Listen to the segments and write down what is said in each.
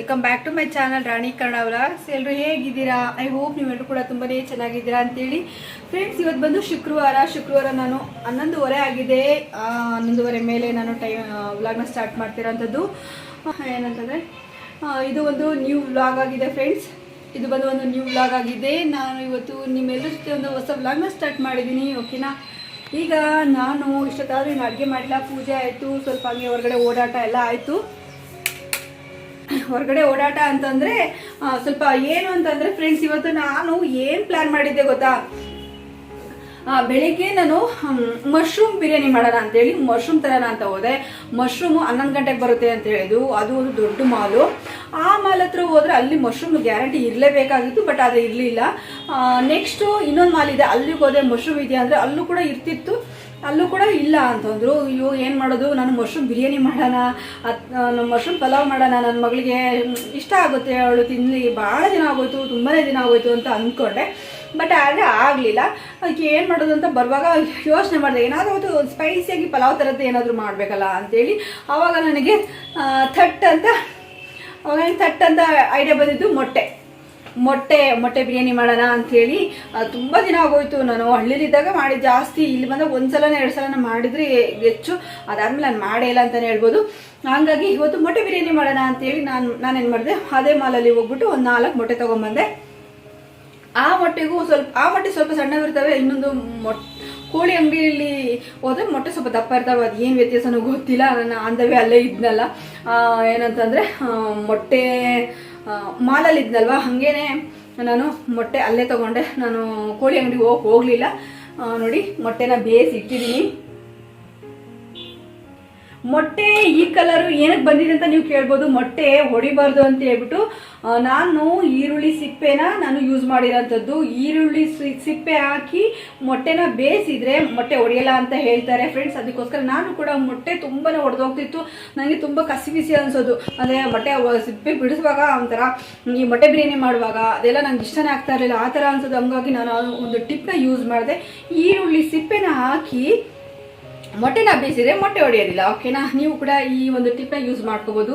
Welcome back to my channel Rani vlogs ಎಲ್ಲರೂ ಹೇಗಿದ್ದೀರಾ? I hope ನೀವೆಲ್ಲರೂ ಕೂಡ ತುಂಬಾನೇ ಚೆನ್ನಾಗಿದ್ದೀರಾ ಅಂತೇಳಿ. ಫ್ರೆಂಡ್ಸ್ ಇವತ್ತು ಬಂದು ಶುಕ್ರವಾರ. ಶುಕ್ರವಾರ ನಾನು ಹನ್ನೊಂದುವರೆ ಆಗಿದೆ. ಹನ್ನೊಂದುವರೆ ಮೇಲೆ ನಾನು ಟೈಮ್ ವ್ಲಾಗ್ನ ಸ್ಟಾರ್ಟ್ ಮಾಡ್ತಿರೋಂಥದ್ದು. ಏನಂತಂದರೆ ಇದು ಒಂದು ನ್ಯೂ ವ್ಲಾಗ್ ಆಗಿದೆ ಫ್ರೆಂಡ್ಸ್ ಇದು ಬಂದು ಒಂದು ನ್ಯೂ ವ್ಲಾಗ್ ಆಗಿದೆ. ನಾನು ಇವತ್ತು ನಿಮ್ಮೆಲ್ಲರ ಜೊತೆ ಒಂದು ಹೊಸ ವ್ಲಾಗ್ನ ಸ್ಟಾರ್ಟ್ ಮಾಡಿದ್ದೀನಿ ಓಕೆನಾ ಈಗ ನಾನು ಇಷ್ಟೊತ್ತಾದರೂ ಇನ್ನು ಅಡುಗೆ ಮಾಡಿಲ್ಲ ಪೂಜೆ ಆಯಿತು, ಸ್ವಲ್ಪ ಹಂಗೆ ಹೊರಗಡೆ ಓಡಾಟ ಎಲ್ಲ ಆಯಿತು. ಹೊರಗಡೆ ಓಡಾಟ ಅಂತಂದ್ರೆ ಸ್ವಲ್ಪ ಏನು ಅಂತಂದ್ರೆ ಫ್ರೆಂಡ್ಸ್ ಇವತ್ತು ನಾನು ಏನ್ ಪ್ಲಾನ್ ಮಾಡಿದ್ದೆ ಗೊತ್ತಾ? ಬೆಳಿಗ್ಗೆ ನಾನು ಮಶ್ರೂಮ್ ಬಿರಿಯಾನಿ ಮಾಡೋಣ ಅಂತೇಳಿ ಮಶ್ರೂಮ್ ತರೋಣ ಅಂತ ಹೋದೆ. ಮಶ್ರೂಮ್ ಹನ್ನೊಂದು ಗಂಟೆಗೆ ಬರುತ್ತೆ ಅಂತ ಹೇಳಿದ್ರು. ಅದು ಒಂದು ದೊಡ್ಡ ಮಾಲು. ಆ ಮಾಲ್ ಹತ್ರ ಹೋದ್ರೆ ಅಲ್ಲಿ ಮಶ್ರೂಮ್ ಗ್ಯಾರಂಟಿ ಇರಲೇಬೇಕಾಗಿತ್ತು ಬಟ್ ಅದು ಇರಲಿಲ್ಲ. ನೆಕ್ಸ್ಟು ಇನ್ನೊಂದು ಮಾಲ್ ಇದೆ. ಅಲ್ಲಿಗೆ ಹೋದೆ ಮಶ್ರೂಮ್ ಇದೆಯಾ ಅಂದರೆ, ಅಲ್ಲೂ ಕೂಡ ಇರ್ತಿತ್ತು. ಅಲ್ಲೂ ಕೂಡ ಇಲ್ಲ ಅಂತಂದ್ರು ಅಯ್ಯೋ, ಏನು ಮಾಡೋದು? ನಾನು ಮಶ್ರೂಮ್ ಬಿರಿಯಾನಿ ಮಾಡೋಣ. ಮಶ್ರೂಮ್ ಪಲಾವ್ ಮಾಡೋಣ. ನನ್ನ ಮಗಳಿಗೆ ಇಷ್ಟ ಆಗುತ್ತೆ. ಅವಳು ತಿನ್ನಲಿ ಭಾಳ ದಿನ ಆಗೋಯ್ತು, ತುಂಬಾನೇ ದಿನ ಆಗೋಯ್ತು ಅಂತ ಅಂದ್ಕೊಂಡೆ ಬಟ್ ಆದರೆ ಆಗಲಿಲ್ಲ. ಅದಕ್ಕೆ ಏನು ಮಾಡೋದು ಅಂತ ಬರುವಾಗ ಯೋಚನೆ ಮಾಡಿದೆ, ಏನಾದರೂ ಒಂದು ಸ್ಪೈಸಿಯಾಗಿ ಪಲಾವ್ ಥರದ್ದು ಏನಾದರೂ ಮಾಡಬೇಕಲ್ಲ ಅಂತೇಳಿ. ಅವಾಗ ನನಗೆ ಥಟ್ ಅಂತ, ಅವಾಗ ಥಟ್ ಅಂತ ಐಡಿಯಾ ಬಂದಿದ್ದು ಮೊಟ್ಟೆ. ಮೊಟ್ಟೆ ಮೊಟ್ಟೆ ಬಿರಿಯಾನಿ ಮಾಡೋಣ ಅಂಥೇಳಿ ತುಂಬ ದಿನ ಆಗೋಯ್ತು. ನಾನು ಹಳ್ಳಿಲಿದ್ದಾಗ ಮಾಡಿ ಜಾಸ್ತಿ, ಇಲ್ಲಿ ಬಂದಾಗ ಒಂದು ಸಲ ಎರಡು ಸಲನ ಮಾಡಿದ್ರೆ ಹೆಚ್ಚು. ಅದಾದ್ಮೇಲೆ ನಾನು ಮಾಡೇ ಇಲ್ಲ ಅಂತಲೇ ಹೇಳ್ಬೋದು. ಹಾಗಾಗಿ ಇವತ್ತು ಮೊಟ್ಟೆ ಬಿರಿಯಾನಿ ಮಾಡೋಣ ಅಂತೇಳಿ ನಾನು, ನಾನೇನು ಮಾಡಿದೆ? ಅದೇ ಮಾಲಲ್ಲಿ ಹೋಗ್ಬಿಟ್ಟು ಒಂದು ನಾಲ್ಕು ಮೊಟ್ಟೆ ತೊಗೊಂಬಂದೆ. ಆ ಮೊಟ್ಟೆಗೂ ಸ್ವಲ್ಪ, ಆ ಮೊಟ್ಟೆ ಸ್ವಲ್ಪ ಸಣ್ಣವಿರ್ತವೆ ಇನ್ನೊಂದು ಮೊಟ್ಟೆ ಕೋಳಿ ಅಂಗಡಿಯಲ್ಲಿ ಹೋದ್ರೆ ಮೊಟ್ಟೆ ಸ್ವಲ್ಪ ದಪ್ಪ ಇರ್ತಾವೆ. ಅದು ಏನು ವ್ಯತ್ಯಾಸನೂ ಗೊತ್ತಿಲ್ಲ. ನನ್ನ ಅಂದವೇ ಅಲ್ಲೇ ಇದ್ನಲ್ಲ. ಏನಂತಂದರೆ ಮೊಟ್ಟೆ ಮಾಲಲ್ಲಿ ಇದ್ನಲ್ವ ಹಾಗೇನೆ ನಾನು ಮೊಟ್ಟೆ ಅಲ್ಲೇ ತಗೊಂಡೆ. ನಾನು ಕೋಳಿ ಅಂಗಡಿಗೆ ಹೋಗಿ, ಹೋಗಲಿಲ್ಲ. ನೋಡಿ, ಮೊಟ್ಟೆನ ಬೇಯಿಸಿ ಇಟ್ಟಿದ್ದೀನಿ. ಮೊಟ್ಟೆ ಈ ಕಲರ್ ಏನಕ್ಕೆ ಬಂದಿದೆ ಅಂತ ನೀವು ಕೇಳ್ಬೋದು. ಮೊಟ್ಟೆ ಹೊಡಿಬಾರ್ದು ಅಂತ ಹೇಳ್ಬಿಟ್ಟು ನಾನು ಈರುಳ್ಳಿ ಸಿಪ್ಪೆನ ನಾನು ಯೂಸ್ ಮಾಡಿರೋಂಥದ್ದು. ಈರುಳ್ಳಿ ಸಿಪ್ಪೆ ಹಾಕಿ ಮೊಟ್ಟೆನ ಬೇಯಿಸಿದ್ರೆ ಮೊಟ್ಟೆ ಹೊಡೆಯಲ್ಲ ಅಂತ ಹೇಳ್ತಾರೆ ಫ್ರೆಂಡ್ಸ್ ಅದಕ್ಕೋಸ್ಕರ ನಾನು ಕೂಡ ಮೊಟ್ಟೆ ತುಂಬಾನೇ ಹೊಡೆದೋಗ್ತಿತ್ತು ನನಗೆ ತುಂಬ ಕಸಿ ಬಿಸಿ ಅನಿಸೋದು. ಅಂದರೆ ಮೊಟ್ಟೆ ಸಿಪ್ಪೆ ಬಿಡಿಸುವಾಗ ಒಂಥರ, ಈ ಮೊಟ್ಟೆ ಬಿರಿಯಾನಿ ಮಾಡುವಾಗ ಅದೆಲ್ಲ ನಂಗೆ ಇಷ್ಟನೇ ಆಗ್ತಾ ಇರಲಿಲ್ಲ. ಆ ಥರ ಅನ್ಸೋದು. ಹಂಗಾಗಿ ನಾನು ಒಂದು ಟಿಪ್ನ ಯೂಸ್ ಮಾಡಿದೆ. ಈರುಳ್ಳಿ ಸಿಪ್ಪೆನ ಹಾಕಿ ಮೊಟ್ಟೆನ ಬೇಯಿಸಿದ್ರೆ ಮೊಟ್ಟೆ ಹೊಡೆಯೋದಿಲ್ಲ ಓಕೆನಾ ನೀವು ಕೂಡ ಈ ಒಂದು ಟಿಪ್ನ ಯೂಸ್ ಮಾಡ್ಕೋಬೋದು.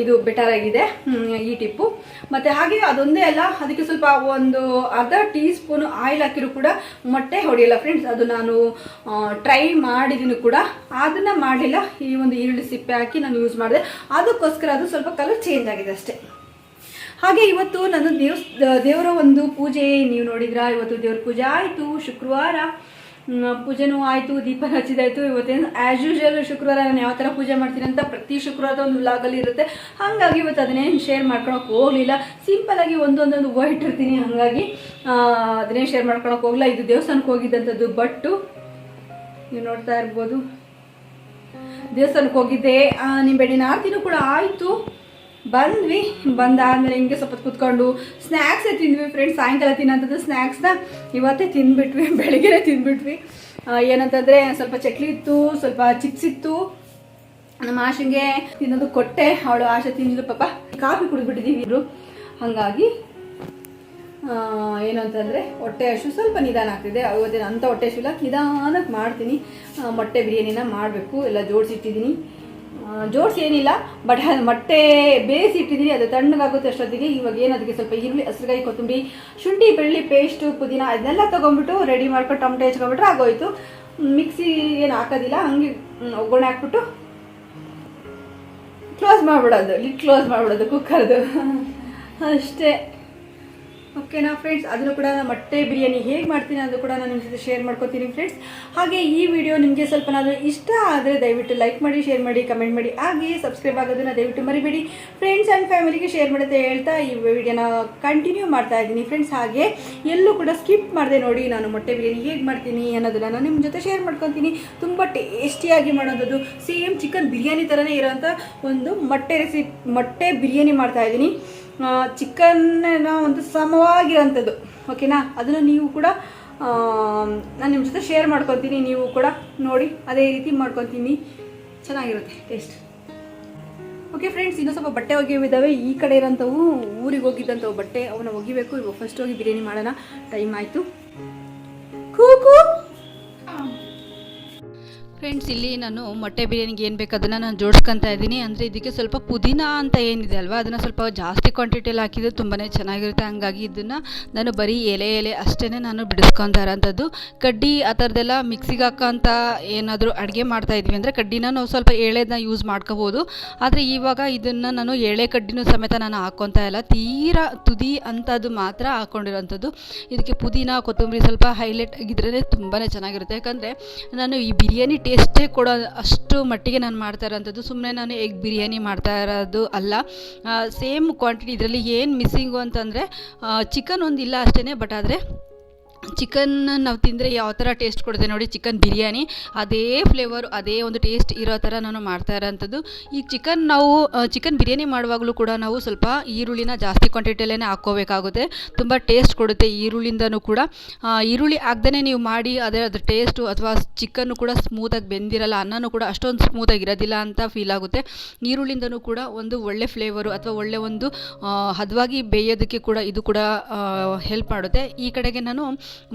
ಇದು ಬೆಟರ್ ಆಗಿದೆ. ಈ ಟಿಪ್ಪು ಮತ್ತು ಹಾಗೆ ಅದೊಂದೇ ಅಲ್ಲ, ಅದಕ್ಕೆ ಸ್ವಲ್ಪ ಒಂದು ಅರ್ಧ ಟೀ ಸ್ಪೂನ್ ಆಯಿಲ್ ಹಾಕಿರೂ ಕೂಡ ಮೊಟ್ಟೆ ಹೊಡೆಯಲ್ಲ ಫ್ರೆಂಡ್ಸ್ ಅದು ನಾನು ಟ್ರೈ ಮಾಡಿದ್ದೀನಿ ಕೂಡ. ಅದನ್ನು ಮಾಡಲಿಲ್ಲ. ಈ ಒಂದು ಈರುಳ್ಳಿ ಸಿಪ್ಪೆ ಹಾಕಿ ನಾನು ಯೂಸ್ ಮಾಡಿದೆ. ಅದಕ್ಕೋಸ್ಕರ ಅದು ಸ್ವಲ್ಪ ಕಲರ್ ಚೇಂಜ್ ಆಗಿದೆ ಅಷ್ಟೇ. ಹಾಗೆ ಇವತ್ತು ನಾನು ದೇವ್ ದೇವರ ಒಂದು ಪೂಜೆ, ನೀವು ನೋಡಿದ್ರ? ಇವತ್ತು ದೇವ್ರ ಪೂಜೆ ಆಯಿತು. ಶುಕ್ರವಾರ. ಪೂಜೆನೂ ಆಯಿತು, ದೀಪ ಹಚ್ಚಿದಾಯ್ತು ಇವತ್ತೇನು ಆ್ಯಸ್ ಯೂಶುವಲ್ ಶುಕ್ರವಾರ ನಾನು ಯಾವ ಥರ ಪೂಜೆ ಮಾಡ್ತೀನಿ ಅಂತ ಪ್ರತಿ ಶುಕ್ರವಾರ ಒಂದು ವ್ಲಾಗಲ್ಲಿ ಇರುತ್ತೆ. ಹಾಗಾಗಿ ಇವತ್ತು ಅದನ್ನೇನು ಶೇರ್ ಮಾಡ್ಕೊಳಕ್ಕೆ ಹೋಗಲಿಲ್ಲ. ಸಿಂಪಲಾಗಿ ಒಂದೊಂದೊಂದು ಹೂವು ಇಟ್ಟಿರ್ತೀನಿ ಹಾಗಾಗಿ ಅದನ್ನೇ ಶೇರ್ ಮಾಡ್ಕೊಳಕ್ಕೆ ಹೋಗಲ್ಲ ಇದು ದೇವಸ್ಥಾನಕ್ಕೆ ಹೋಗಿದ್ದಂಥದ್ದು. ಬಟ್ಟು ನೀವು ನೋಡ್ತಾ ಇರ್ಬೋದು. ದೇವಸ್ಥಾನಕ್ಕೆ ಹೋಗಿದ್ದೆ. ನಿಮ್ಮ ನಿಂಬೆಹಣ್ಣಿನ ಆರತಿನೂ ಕೂಡ ಆಯಿತು. ಬಂದ್ವಿ. ಬಂದಾದ್ಮೇಲೆ ಹಿಂಗೆ ಸ್ವಲ್ಪ ಕುತ್ಕೊಂಡು ಸ್ನ್ಯಾಕ್ಸೇ ತಿಂದ್ವಿ ಫ್ರೆಂಡ್ಸ್ ಸಾಯಂಕಾಲ ತಿನ್ನೋಂಥದ್ದು ಸ್ನ್ಯಾಕ್ಸ್ನ ಇವತ್ತೇ ತಿಂದ್ಬಿಟ್ವಿ ಬೆಳಿಗ್ಗೆನೇ ತಿಂದ್ಬಿಟ್ವಿ ಏನಂತಂದರೆ ಸ್ವಲ್ಪ ಚಕ್ಲಿ ಇತ್ತು, ಸ್ವಲ್ಪ ಚಿಪ್ಸ್ ಇತ್ತು. ನಮ್ಮ ಆಶೆಗೆ ತಿನ್ನೋದು ಕೊಟ್ಟೆ. ಅವಳು ಆಶೆ ತಿಂದ್ಲು ಪಾಪ ಕಾಫಿ ಕುಡಿದ್ಬಿಟ್ಟಿದ್ದೀವಿ ಇವರು ಹಾಗಾಗಿ ಏನು ಅಂತಂದರೆ ಹೊಟ್ಟೆ ಹಸು ಸ್ವಲ್ಪ ನಿಧಾನ ಆಗ್ತಿದೆ. ಅವತ್ತಿನ ಅಂಥ ಹೊಟ್ಟೆ ಹಸು ಇಲ್ಲ ನಿಧಾನಕ್ಕೆ ಮಾಡ್ತೀನಿ ಮೊಟ್ಟೆ ಬಿರಿಯಾನಿನ ಮಾಡಬೇಕು. ಎಲ್ಲ ಜೋಡಿಸಿಟ್ಟಿದ್ದೀನಿ. ಜೋಡಿಸಿ ಏನಿಲ್ಲ ಬಟ್ ಮೊಟ್ಟೆ ಬೇಯಿಸಿ ಇಟ್ಟಿದ್ದೀನಿ ಅದು ತಣ್ಣಗಾಗುತ್ತೆ ಅಷ್ಟೊತ್ತಿಗೆ. ಇವಾಗ ಏನು ಅದಕ್ಕೆ ಸ್ವಲ್ಪ ಈರುಳ್ಳಿ ಹಸಿರುಗಾಯಿ ಕೊತ್ತಂಬರಿ, ಶುಂಠಿ, ಬೆಳ್ಳಿ ಪೇಸ್ಟು ಪುದೀನ ಅದನ್ನೆಲ್ಲ ತೊಗೊಂಡ್ಬಿಟ್ಟು ರೆಡಿ ಮಾಡ್ಕೊಂಡು ಟೊಮೆಟೊ ಹೆಚ್ಕೊಂಡ್ಬಿಟ್ರೆ ಆಗೋಯ್ತು. ಮಿಕ್ಸಿ ಏನು ಹಾಕೋದಿಲ್ಲ, ಹಂಗೆ ಒಗ್ಗರಣೆ ಹಾಕ್ಬಿಟ್ಟು ಕ್ಲೋಸ್ ಮಾಡಿಬಿಡೋದು ಲಿಡ್ ಕ್ಲೋಸ್ ಮಾಡಿಬಿಡೋದು ಕುಕ್ಕರ್ದು ಅಷ್ಟೇ. ಓಕೆನಾ ಫ್ರೆಂಡ್ಸ್ ಅದನ್ನು ಕೂಡ ನಾನು ಮೊಟ್ಟೆ ಬಿರಿಯಾನಿ ಹೇಗೆ ಮಾಡ್ತೀನಿ ಅದು ಕೂಡ ನಾನು ನಿಮ್ಮ ಜೊತೆ ಶೇರ್ ಮಾಡ್ಕೊತೀನಿ ಫ್ರೆಂಡ್ಸ್ ಹಾಗೆ ಈ ವಿಡಿಯೋ ನಿಮಗೆ ಸ್ವಲ್ಪ ನಾನು ಇಷ್ಟ ಆದರೆ ದಯವಿಟ್ಟು ಲೈಕ್ ಮಾಡಿ ಶೇರ್ ಮಾಡಿ ಕಮೆಂಟ್ ಮಾಡಿ. ಹಾಗೆ ಸಬ್ಸ್ಕ್ರೈಬ್ ಆಗೋದನ್ನು ದಯವಿಟ್ಟು ಮರಿಬೇಡಿ. ಫ್ರೆಂಡ್ಸ್ ಆ್ಯಂಡ್ ಫ್ಯಾಮಿಲಿಗೆ ಶೇರ್ ಮಾಡುತ್ತೆ ಹೇಳ್ತಾ ಈ ವಿಡಿಯೋನ ಕಂಟಿನ್ಯೂ ಮಾಡ್ತಾ ಇದ್ದೀನಿ ಫ್ರೆಂಡ್ಸ್ ಹಾಗೆ ಎಲ್ಲೂ ಕೂಡ ಸ್ಕಿಪ್ ಮಾಡಿದೆ ನೋಡಿ ನಾನು ಮೊಟ್ಟೆ ಬಿರಿಯಾನಿ ಹೇಗೆ ಮಾಡ್ತೀನಿ ಅನ್ನೋದನ್ನು ನಾನು ನಿಮ್ಮ ಜೊತೆ ಶೇರ್ ಮಾಡ್ಕೊತೀನಿ. ತುಂಬ ಟೇಸ್ಟಿಯಾಗಿ ಮಾಡೋದು ಸೇಮ್ ಚಿಕನ್ ಬಿರಿಯಾನಿ ಥರನೇ ಇರೋಂಥ ಒಂದು ಮೊಟ್ಟೆ ರೆಸಿಪಿ ಮೊಟ್ಟೆ ಬಿರಿಯಾನಿ ಮಾಡ್ತಾ ಇದ್ದೀನಿ. ಚಿಕನ್ನ ಒಂದು ಸಮವಾಗಿರೋಂಥದ್ದು ಓಕೆನಾ ಅದನ್ನು ನೀವು ಕೂಡ ನಾನು ನಿಮ್ಮ ಜೊತೆ ಶೇರ್ ಮಾಡ್ಕೊತೀನಿ, ನೀವು ಕೂಡ ನೋಡಿ, ಅದೇ ರೀತಿ ಮಾಡ್ಕೊತೀನಿ. ಚೆನ್ನಾಗಿರುತ್ತೆ ಟೇಸ್ಟ್ ಓಕೆ ಫ್ರೆಂಡ್ಸ್ ಇನ್ನೂ ಸ್ವಲ್ಪ ಬಟ್ಟೆ ಒಗೆಯೋವಿದ್ದಾವೆ ಈ ಕಡೆ ಇರೋಂಥವು ಊರಿಗೆ ಹೋಗಿದ್ದಂಥವು ಬಟ್ಟೆ, ಅವನ್ನ ಒಗಿಬೇಕು. ಇವಾಗ ಫಸ್ಟ್ ಹೋಗಿ ಬಿರಿಯಾನಿ ಮಾಡೋಣ. ಟೈಮ್ ಆಯಿತು. ಕೂಕು! ಫ್ರೆಂಡ್ಸ್ ಇಲ್ಲಿ ನಾನು ಮೊಟ್ಟೆ ಬಿರಿಯಾನಿಗೆ ಏನು ಬೇಕು ಅದನ್ನು ನಾನು ಜೋಡಿಸ್ಕೊತಾ ಇದ್ದೀನಿ. ಅಂದರೆ ಇದಕ್ಕೆ ಸ್ವಲ್ಪ ಪುದೀನ ಅಂತ ಏನಿದೆ ಅಲ್ವಾ? ಅದನ್ನು ಸ್ವಲ್ಪ ಜಾಸ್ತಿ ಕ್ವಾಂಟಿಟಿಯಲ್ಲಿ ಹಾಕಿದರೆ ತುಂಬಾ ಚೆನ್ನಾಗಿರುತ್ತೆ. ಹಂಗಾಗಿ ಇದನ್ನು ನಾನು ಬರೀ ಎಲೆ ಎಲೆ ಅಷ್ಟೇ ನಾನು ಬಿಡಿಸ್ಕೊತಾ ಇರೋಂಥದ್ದು. ಕಡ್ಡಿ ಆ ಥರದ್ದೆಲ್ಲ ಮಿಕ್ಸಿಗೆ ಹಾಕೋಂಥ ಏನಾದರೂ ಅಡುಗೆ ಮಾಡ್ತಾ ಇದ್ವಿ ಅಂದರೆ ಕಡ್ಡಿನ ನಾವು ಸ್ವಲ್ಪ ಎಳೆದನ್ನ ಯೂಸ್ ಮಾಡ್ಕೋಬೋದು. ಆದರೆ ಇವಾಗ ಇದನ್ನು ನಾನು ಎಳೆ ಕಡ್ಡಿನೂ ಸಮೇತ ನಾನು ಹಾಕ್ಕೊತಾ ಇಲ್ಲ. ತೀರಾ ತುದಿ ಅಂಥದ್ದು ಮಾತ್ರ ಹಾಕ್ಕೊಂಡಿರೋಂಥದ್ದು ಇದಕ್ಕೆ ಪುದೀನ, ಕೊತ್ತಂಬರಿ ಸ್ವಲ್ಪ ಹೈಲೈಟ್ ಆಗಿದ್ರೇ ತುಂಬಾ ಚೆನ್ನಾಗಿರುತ್ತೆ. ಯಾಕಂದರೆ ನಾನು ಈ ಬಿರಿಯಾನಿ ಟೇಸ್ಟೇ ಕೊಡೋ ಅಷ್ಟು ಮಟ್ಟಿಗೆ ನಾನು ಮಾಡ್ತಾ ಇರೋಂಥದ್ದು. ಸುಮ್ಮನೆ ನಾನು ಎಗ್ ಬಿರಿಯಾನಿ ಮಾಡ್ತಾ ಇರೋದು ಅಲ್ಲ. ಸೇಮ್ ಕ್ವಾಂಟಿಟಿ ಇದರಲ್ಲಿ ಏನು ಮಿಸ್ಸಿಂಗು ಅಂತಂದರೆ ಚಿಕನ್ ಒಂದು ಇಲ್ಲ ಅಷ್ಟೇ ಬಟ್ ಆದರೆ ಚಿಕನ್ ನಾವು ತಿಂದರೆ ಯಾವ ಥರ ಟೇಸ್ಟ್ ಕೊಡುತ್ತೆ ನೋಡಿ, ಚಿಕನ್ ಬಿರಿಯಾನಿ, ಅದೇ ಫ್ಲೇವರ್ ಅದೇ ಒಂದು ಟೇಸ್ಟ್ ಇರೋ ಥರ ನಾನು ಮಾಡ್ತಾ ಇರೋಂಥದ್ದು. ಈ ಚಿಕನ್ ನಾವು ಚಿಕನ್ ಬಿರಿಯಾನಿ ಮಾಡುವಾಗಲೂ ಕೂಡ ನಾವು ಸ್ವಲ್ಪ ಈರುಳ್ಳಿನ ಜಾಸ್ತಿ ಕ್ವಾಂಟಿಟಿಯಲ್ಲೇ ಹಾಕ್ಕೋಬೇಕಾಗುತ್ತೆ. ತುಂಬ ಟೇಸ್ಟ್ ಕೊಡುತ್ತೆ ಈರುಳ್ಳಿಂದನೂ ಕೂಡ. ಈರುಳ್ಳಿ ಹಾಕ್ದೇ ನೀವು ಮಾಡಿ, ಅದೇ ಅದ್ರ ಟೇಸ್ಟು ಅಥವಾ ಚಿಕನ್ನು ಕೂಡ ಸ್ಮೂತಾಗಿ ಬೆಂದಿರಲ್ಲ, ಅನ್ನನೂ ಕೂಡ ಅಷ್ಟೊಂದು ಸ್ಮೂತಾಗಿ ಇರೋದಿಲ್ಲ ಅಂತ ಫೀಲ್ ಆಗುತ್ತೆ. ಈರುಳ್ಳಿಂದನೂ ಕೂಡ ಒಂದು ಒಳ್ಳೆ ಫ್ಲೇವರು ಅಥವಾ ಒಳ್ಳೆ ಒಂದು ಹದವಾಗಿ ಬೇಯೋದಕ್ಕೆ ಕೂಡ ಇದು ಕೂಡ ಹೆಲ್ಪ್ ಮಾಡುತ್ತೆ. ಈ ಕಡೆಗೆ ನಾನು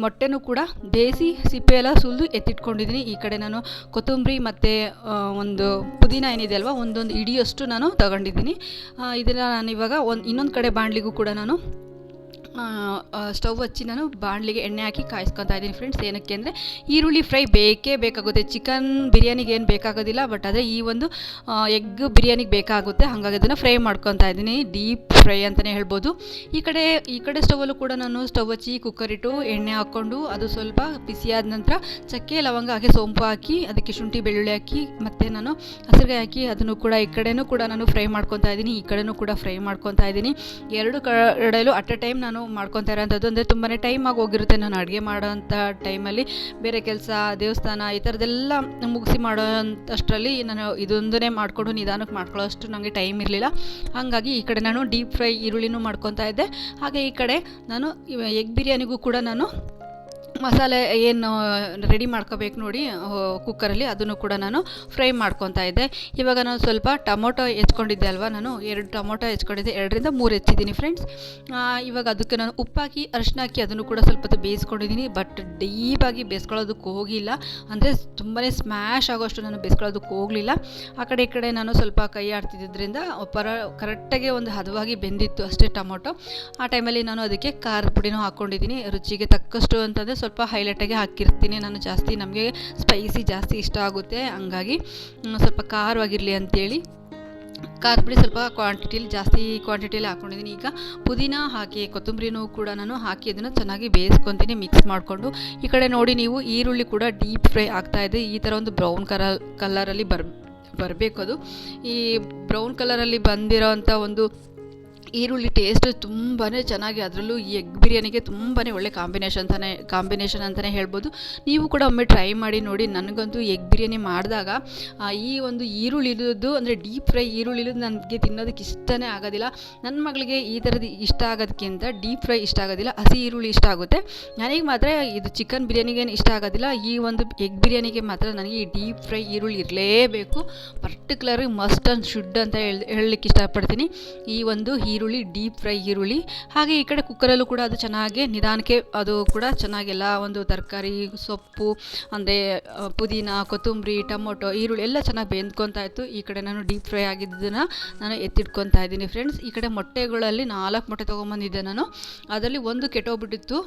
ಮೊಟ್ಟೆನೂ ಕೂಡ ಬೇಯಿಸಿ ಸಿಪ್ಪೆ ಎಲ್ಲ ಸುಲಿದು ಎತ್ತಿಟ್ಕೊಂಡಿದ್ದೀನಿ. ಈ ಕಡೆ ನಾನು ಕೊತ್ತಂಬರಿ ಮತ್ತು ಒಂದು ಪುದೀನ ಏನಿದೆ ಅಲ್ವಾ, ಒಂದೊಂದು ಇಡಿಯಷ್ಟು ನಾನು ತಗೊಂಡಿದ್ದೀನಿ. ಇದನ್ನು ನಾನು ಇವಾಗ ಒಂದು ಇನ್ನೊಂದು ಕಡೆ ಬಾಣಲಿಗೂ ಕೂಡ ನಾನು ಸ್ಟವ್ ಹಚ್ಚಿ ನಾನು ಬಾಣಲಿಗೆ ಎಣ್ಣೆ ಹಾಕಿ ಕಾಯಿಸ್ಕೊತಾ ಇದ್ದೀನಿ ಫ್ರೆಂಡ್ಸ್ ಏನಕ್ಕೆ ಅಂದರೆ ಈರುಳ್ಳಿ ಫ್ರೈ ಬೇಕೇ ಬೇಕಾಗುತ್ತೆ. ಚಿಕನ್ ಬಿರಿಯಾನಿಗೆ ಏನು ಬೇಕಾಗೋದಿಲ್ಲ ಬಟ್ ಆದರೆ ಈ ಒಂದು ಎಗ್ ಬಿರಿಯಾನಿಗೆ ಬೇಕಾಗುತ್ತೆ. ಹಾಗಾಗಿ ಅದನ್ನು ಫ್ರೈ ಮಾಡ್ಕೊತಾ ಇದ್ದೀನಿ. ಡೀಪ್ ಫ್ರೈ ಅಂತಲೇ ಹೇಳ್ಬೋದು. ಈ ಕಡೆ ಈ ಕಡೆ ಸ್ಟವಲ್ಲೂ ಕೂಡ ನಾನು ಸ್ಟವ್ ಹಚ್ಚಿ ಕುಕ್ಕರ್ ಇಟ್ಟು ಎಣ್ಣೆ ಹಾಕ್ಕೊಂಡು ಅದು ಸ್ವಲ್ಪ ಬಿಸಿಯಾದ ನಂತರ ಚಕ್ಕೆ, ಲವಂಗ ಹಾಕಿ ಸೋಂಪು ಹಾಕಿ ಅದಕ್ಕೆ ಶುಂಠಿ, ಬೆಳ್ಳುಳ್ಳಿ ಹಾಕಿ ಮತ್ತು ನಾನು ಹಸಿರುಗಾಯಿ ಹಾಕಿ ಅದನ್ನು ಕೂಡ ಈ ಕಡೆನೂ ಕೂಡ ನಾನು ಫ್ರೈ ಮಾಡ್ಕೊತಾ ಇದ್ದೀನಿ, ಈ ಕಡೆನೂ ಕೂಡ ಫ್ರೈ ಮಾಡ್ಕೊತಾ ಇದ್ದೀನಿ. ಎರಡು ಕಡೆಯಲ್ಲೂ ಅಟ್ ಅ ಟೈಮ್ ನಾನು ಮಾಡ್ಕೊತಾ ಇರೋಂಥದ್ದು. ಅಂದರೆ ತುಂಬಾ ಟೈಮ್ ಆಗಿ ಹೋಗಿರುತ್ತೆ ನಾನು ಅಡುಗೆ ಮಾಡೋಂಥ ಟೈಮಲ್ಲಿ ಬೇರೆ ಕೆಲಸ, ದೇವಸ್ಥಾನ, ಈ ಥರದ್ದೆಲ್ಲ ಮುಗಿಸಿ ಮಾಡೋ ಅಷ್ಟರಲ್ಲಿ ನಾನು ಇದೊಂದನ್ನೇ ಮಾಡಿಕೊಂಡು ನಿಧಾನಕ್ಕೆ ಮಾಡ್ಕೊಳ್ಳೋಷ್ಟು ನನಗೆ ಟೈಮ್ ಇರಲಿಲ್ಲ. ಹಾಗಾಗಿ ಈ ಕಡೆ ನಾನು ಡೀಪ್ ಫ್ರೈ ಈರುಳ್ಳಿನೂ ಮಾಡ್ಕೊತಾ ಇದ್ದೆ. ಹಾಗೆ ಈ ಕಡೆ ನಾನು ಎಗ್ ಬಿರಿಯಾನಿಗೂ ಕೂಡ ನಾನು ಮಸಾಲೆ ಏನು ರೆಡಿ ಮಾಡ್ಕೋಬೇಕು ನೋಡಿ ಕುಕ್ಕರಲ್ಲಿ ಅದನ್ನು ಕೂಡ ನಾನು ಫ್ರೈ ಮಾಡ್ಕೊತಾ ಇದ್ದೆ. ಇವಾಗ ನಾನು ಸ್ವಲ್ಪ ಟೊಮೊಟೊ ಹೆಚ್ಕೊಂಡಿದ್ದೆ ಅಲ್ವಾ, ನಾನು ಎರಡು ಟೊಮೊಟೊ ಹೆಚ್ಕೊಂಡಿದ್ದೆ, ಎರಡರಿಂದ ಮೂರು ಹೆಚ್ಚಿದ್ದೀನಿ ಫ್ರೆಂಡ್ಸ್ ಇವಾಗ ಅದಕ್ಕೆ ನಾನು ಉಪ್ಪಾಕಿ ಅರಿಶಿನ ಹಾಕಿ ಅದನ್ನು ಕೂಡ ಸ್ವಲ್ಪ ಹೊತ್ತು ಬೇಯಿಸ್ಕೊಂಡಿದ್ದೀನಿ ಬಟ್ ಡೀಪಾಗಿ ಬೇಯಿಸ್ಕೊಳ್ಳೋದಕ್ಕೆ ಹೋಗಿಲ್ಲ. ಅಂದರೆ ತುಂಬಾ ಸ್ಮ್ಯಾಶ್ ಆಗೋಷ್ಟು ನಾನು ಬೇಯಿಸ್ಕೊಳ್ಳೋದಕ್ಕೆ ಹೋಗಲಿಲ್ಲ. ಆ ಕಡೆ ಈ ಕಡೆ ನಾನು ಸ್ವಲ್ಪ ಕೈ ಆಡ್ತಿದ್ದರಿಂದ ಪರ ಕರೆಕ್ಟಾಗಿ ಒಂದು ಹದವಾಗಿ ಬೆಂದಿತ್ತು ಅಷ್ಟೇ ಟೊಮೊಟೊ. ಆ ಟೈಮಲ್ಲಿ ನಾನು ಅದಕ್ಕೆ ಖಾರದ ಪುಡಿನೂ ಹಾಕ್ಕೊಂಡಿದ್ದೀನಿ. ರುಚಿಗೆ ತಕ್ಕಷ್ಟು ಅಂತಂದರೆ ಸ್ವಲ್ಪ ಹೈಲೈಟಾಗಿ ಹಾಕಿರ್ತೀನಿ. ನಾನು ಜಾಸ್ತಿ ನಮಗೆ ಸ್ಪೈಸಿ ಜಾಸ್ತಿ ಇಷ್ಟ ಆಗುತ್ತೆ. ಹಂಗಾಗಿ ಸ್ವಲ್ಪ ಖಾರವಾಗಿರಲಿ ಅಂತೇಳಿ. ಖಾರ ಪುಡಿ ಸ್ವಲ್ಪ ಕ್ವಾಂಟಿಟಿಲಿ ಜಾಸ್ತಿ ಕ್ವಾಂಟಿಟಿಯಲ್ಲಿ ಹಾಕ್ಕೊಂಡಿದ್ದೀನಿ ಈಗ ಪುದೀನ ಹಾಕಿ, ಕೊತ್ತಂಬರಿನೂ ಕೂಡ ನಾನು ಹಾಕಿ ಅದನ್ನು ಚೆನ್ನಾಗಿ ಬೇಯಿಸ್ಕೊತೀನಿ ಮಿಕ್ಸ್ ಮಾಡಿಕೊಂಡು. ಈ ಕಡೆ ನೋಡಿ ನೀವು ಈರುಳ್ಳಿ ಕೂಡ ಡೀಪ್ ಫ್ರೈ ಆಗ್ತಾ ಇದೆ. ಈ ಥರ ಒಂದು ಬ್ರೌನ್ ಕಲರ್ ಕಲರಲ್ಲಿ ಬರ್ ಬರಬೇಕು ಅದು ಈ ಬ್ರೌನ್ ಕಲರಲ್ಲಿ ಬಂದಿರೋ ಅಂಥ ಒಂದು ಈರುಳ್ಳಿ ಟೇಸ್ಟ್ ತುಂಬಾ ಚೆನ್ನಾಗಿ ಅದರಲ್ಲೂ ಈ ಎಗ್ ಬಿರಿಯಾನಿಗೆ ತುಂಬಾ ಒಳ್ಳೆ ಕಾಂಬಿನೇಷನ್ ಅಂತಲೇ ಕಾಂಬಿನೇಷನ್ ಅಂತಲೇ ಹೇಳ್ಬೋದು. ನೀವು ಕೂಡ ಒಮ್ಮೆ ಟ್ರೈ ಮಾಡಿ ನೋಡಿ, ನನಗಂತೂ ಎಗ್ ಬಿರಿಯಾನಿ ಮಾಡಿದಾಗ ಈ ಒಂದು ಈರುಳ್ಳಿದು ಅಂದರೆ ಡೀಪ್ ಫ್ರೈ ಈರುಳ್ಳಿದು ನನಗೆ ತಿನ್ನೋದಕ್ಕೆ ಇಷ್ಟನೇ ಆಗೋದಿಲ್ಲ. ನನ್ನ ಮಗಳಿಗೆ ಈ ಥರದ್ದು ಇಷ್ಟ ಆಗೋದಕ್ಕಿಂತ ಡೀಪ್ ಫ್ರೈ ಇಷ್ಟ ಆಗೋದಿಲ್ಲ, ಹಸಿ ಈರುಳ್ಳಿ ಇಷ್ಟ ಆಗುತ್ತೆ. ನನಗೆ ಮಾತ್ರ ಇದು ಚಿಕನ್ ಬಿರಿಯಾನಿಗೇನು ಇಷ್ಟ ಆಗೋದಿಲ್ಲ. ಈ ಒಂದು ಎಗ್ ಬಿರಿಯಾನಿಗೆ ಮಾತ್ರ ನನಗೆ ಈ ಡೀಪ್ ಫ್ರೈ ಈರುಳ್ಳಿ ಇರಲೇಬೇಕು. ಪರ್ಟಿಕ್ಯುಲರ್ ಮಸ್ಟ್ ಆ್ಯಂಡ್ ಶುಡ್ ಅಂತ ಹೇಳಿ, ಹೇಳಲಿಕ್ಕೆ ಇಷ್ಟಪಡ್ತೀನಿ. ಈ ಒಂದು ಈರುಳ್ಳಿ, ಡೀಪ್ ಫ್ರೈ ಈರುಳ್ಳಿ, ಹಾಗೆ ಈ ಕಡೆ ಕುಕ್ಕರಲ್ಲೂ ಕೂಡ ಅದು ಚೆನ್ನಾಗಿ ನಿಧಾನಕ್ಕೆ ಅದು ಕೂಡ ಚೆನ್ನಾಗೆಲ್ಲ ಒಂದು ತರಕಾರಿ, ಸೊಪ್ಪು, ಅಂದರೆ ಪುದೀನ, ಕೊತ್ತಂಬರಿ, ಟೊಮೊಟೊ, ಈರುಳ್ಳಿ ಎಲ್ಲ ಚೆನ್ನಾಗಿ ಬೆಂದ್ಕೊತಾ ಇತ್ತು. ಈ ಕಡೆ ನಾನು ಡೀಪ್ ಫ್ರೈ ಆಗಿದ್ದನ್ನು ನಾನು ಎತ್ತಿಟ್ಕೊತಾ ಇದ್ದೀನಿ ಫ್ರೆಂಡ್ಸ್. ಈ ಕಡೆ ಮೊಟ್ಟೆಗಳಲ್ಲಿ ನಾಲ್ಕು ಮೊಟ್ಟೆ ತೊಗೊಂಬಂದಿದ್ದೆ ನಾನು. ಅದರಲ್ಲಿ ಒಂದು ಕೆಟ್ಟೋಗ್ಬಿಟ್ಟಿತ್ತು.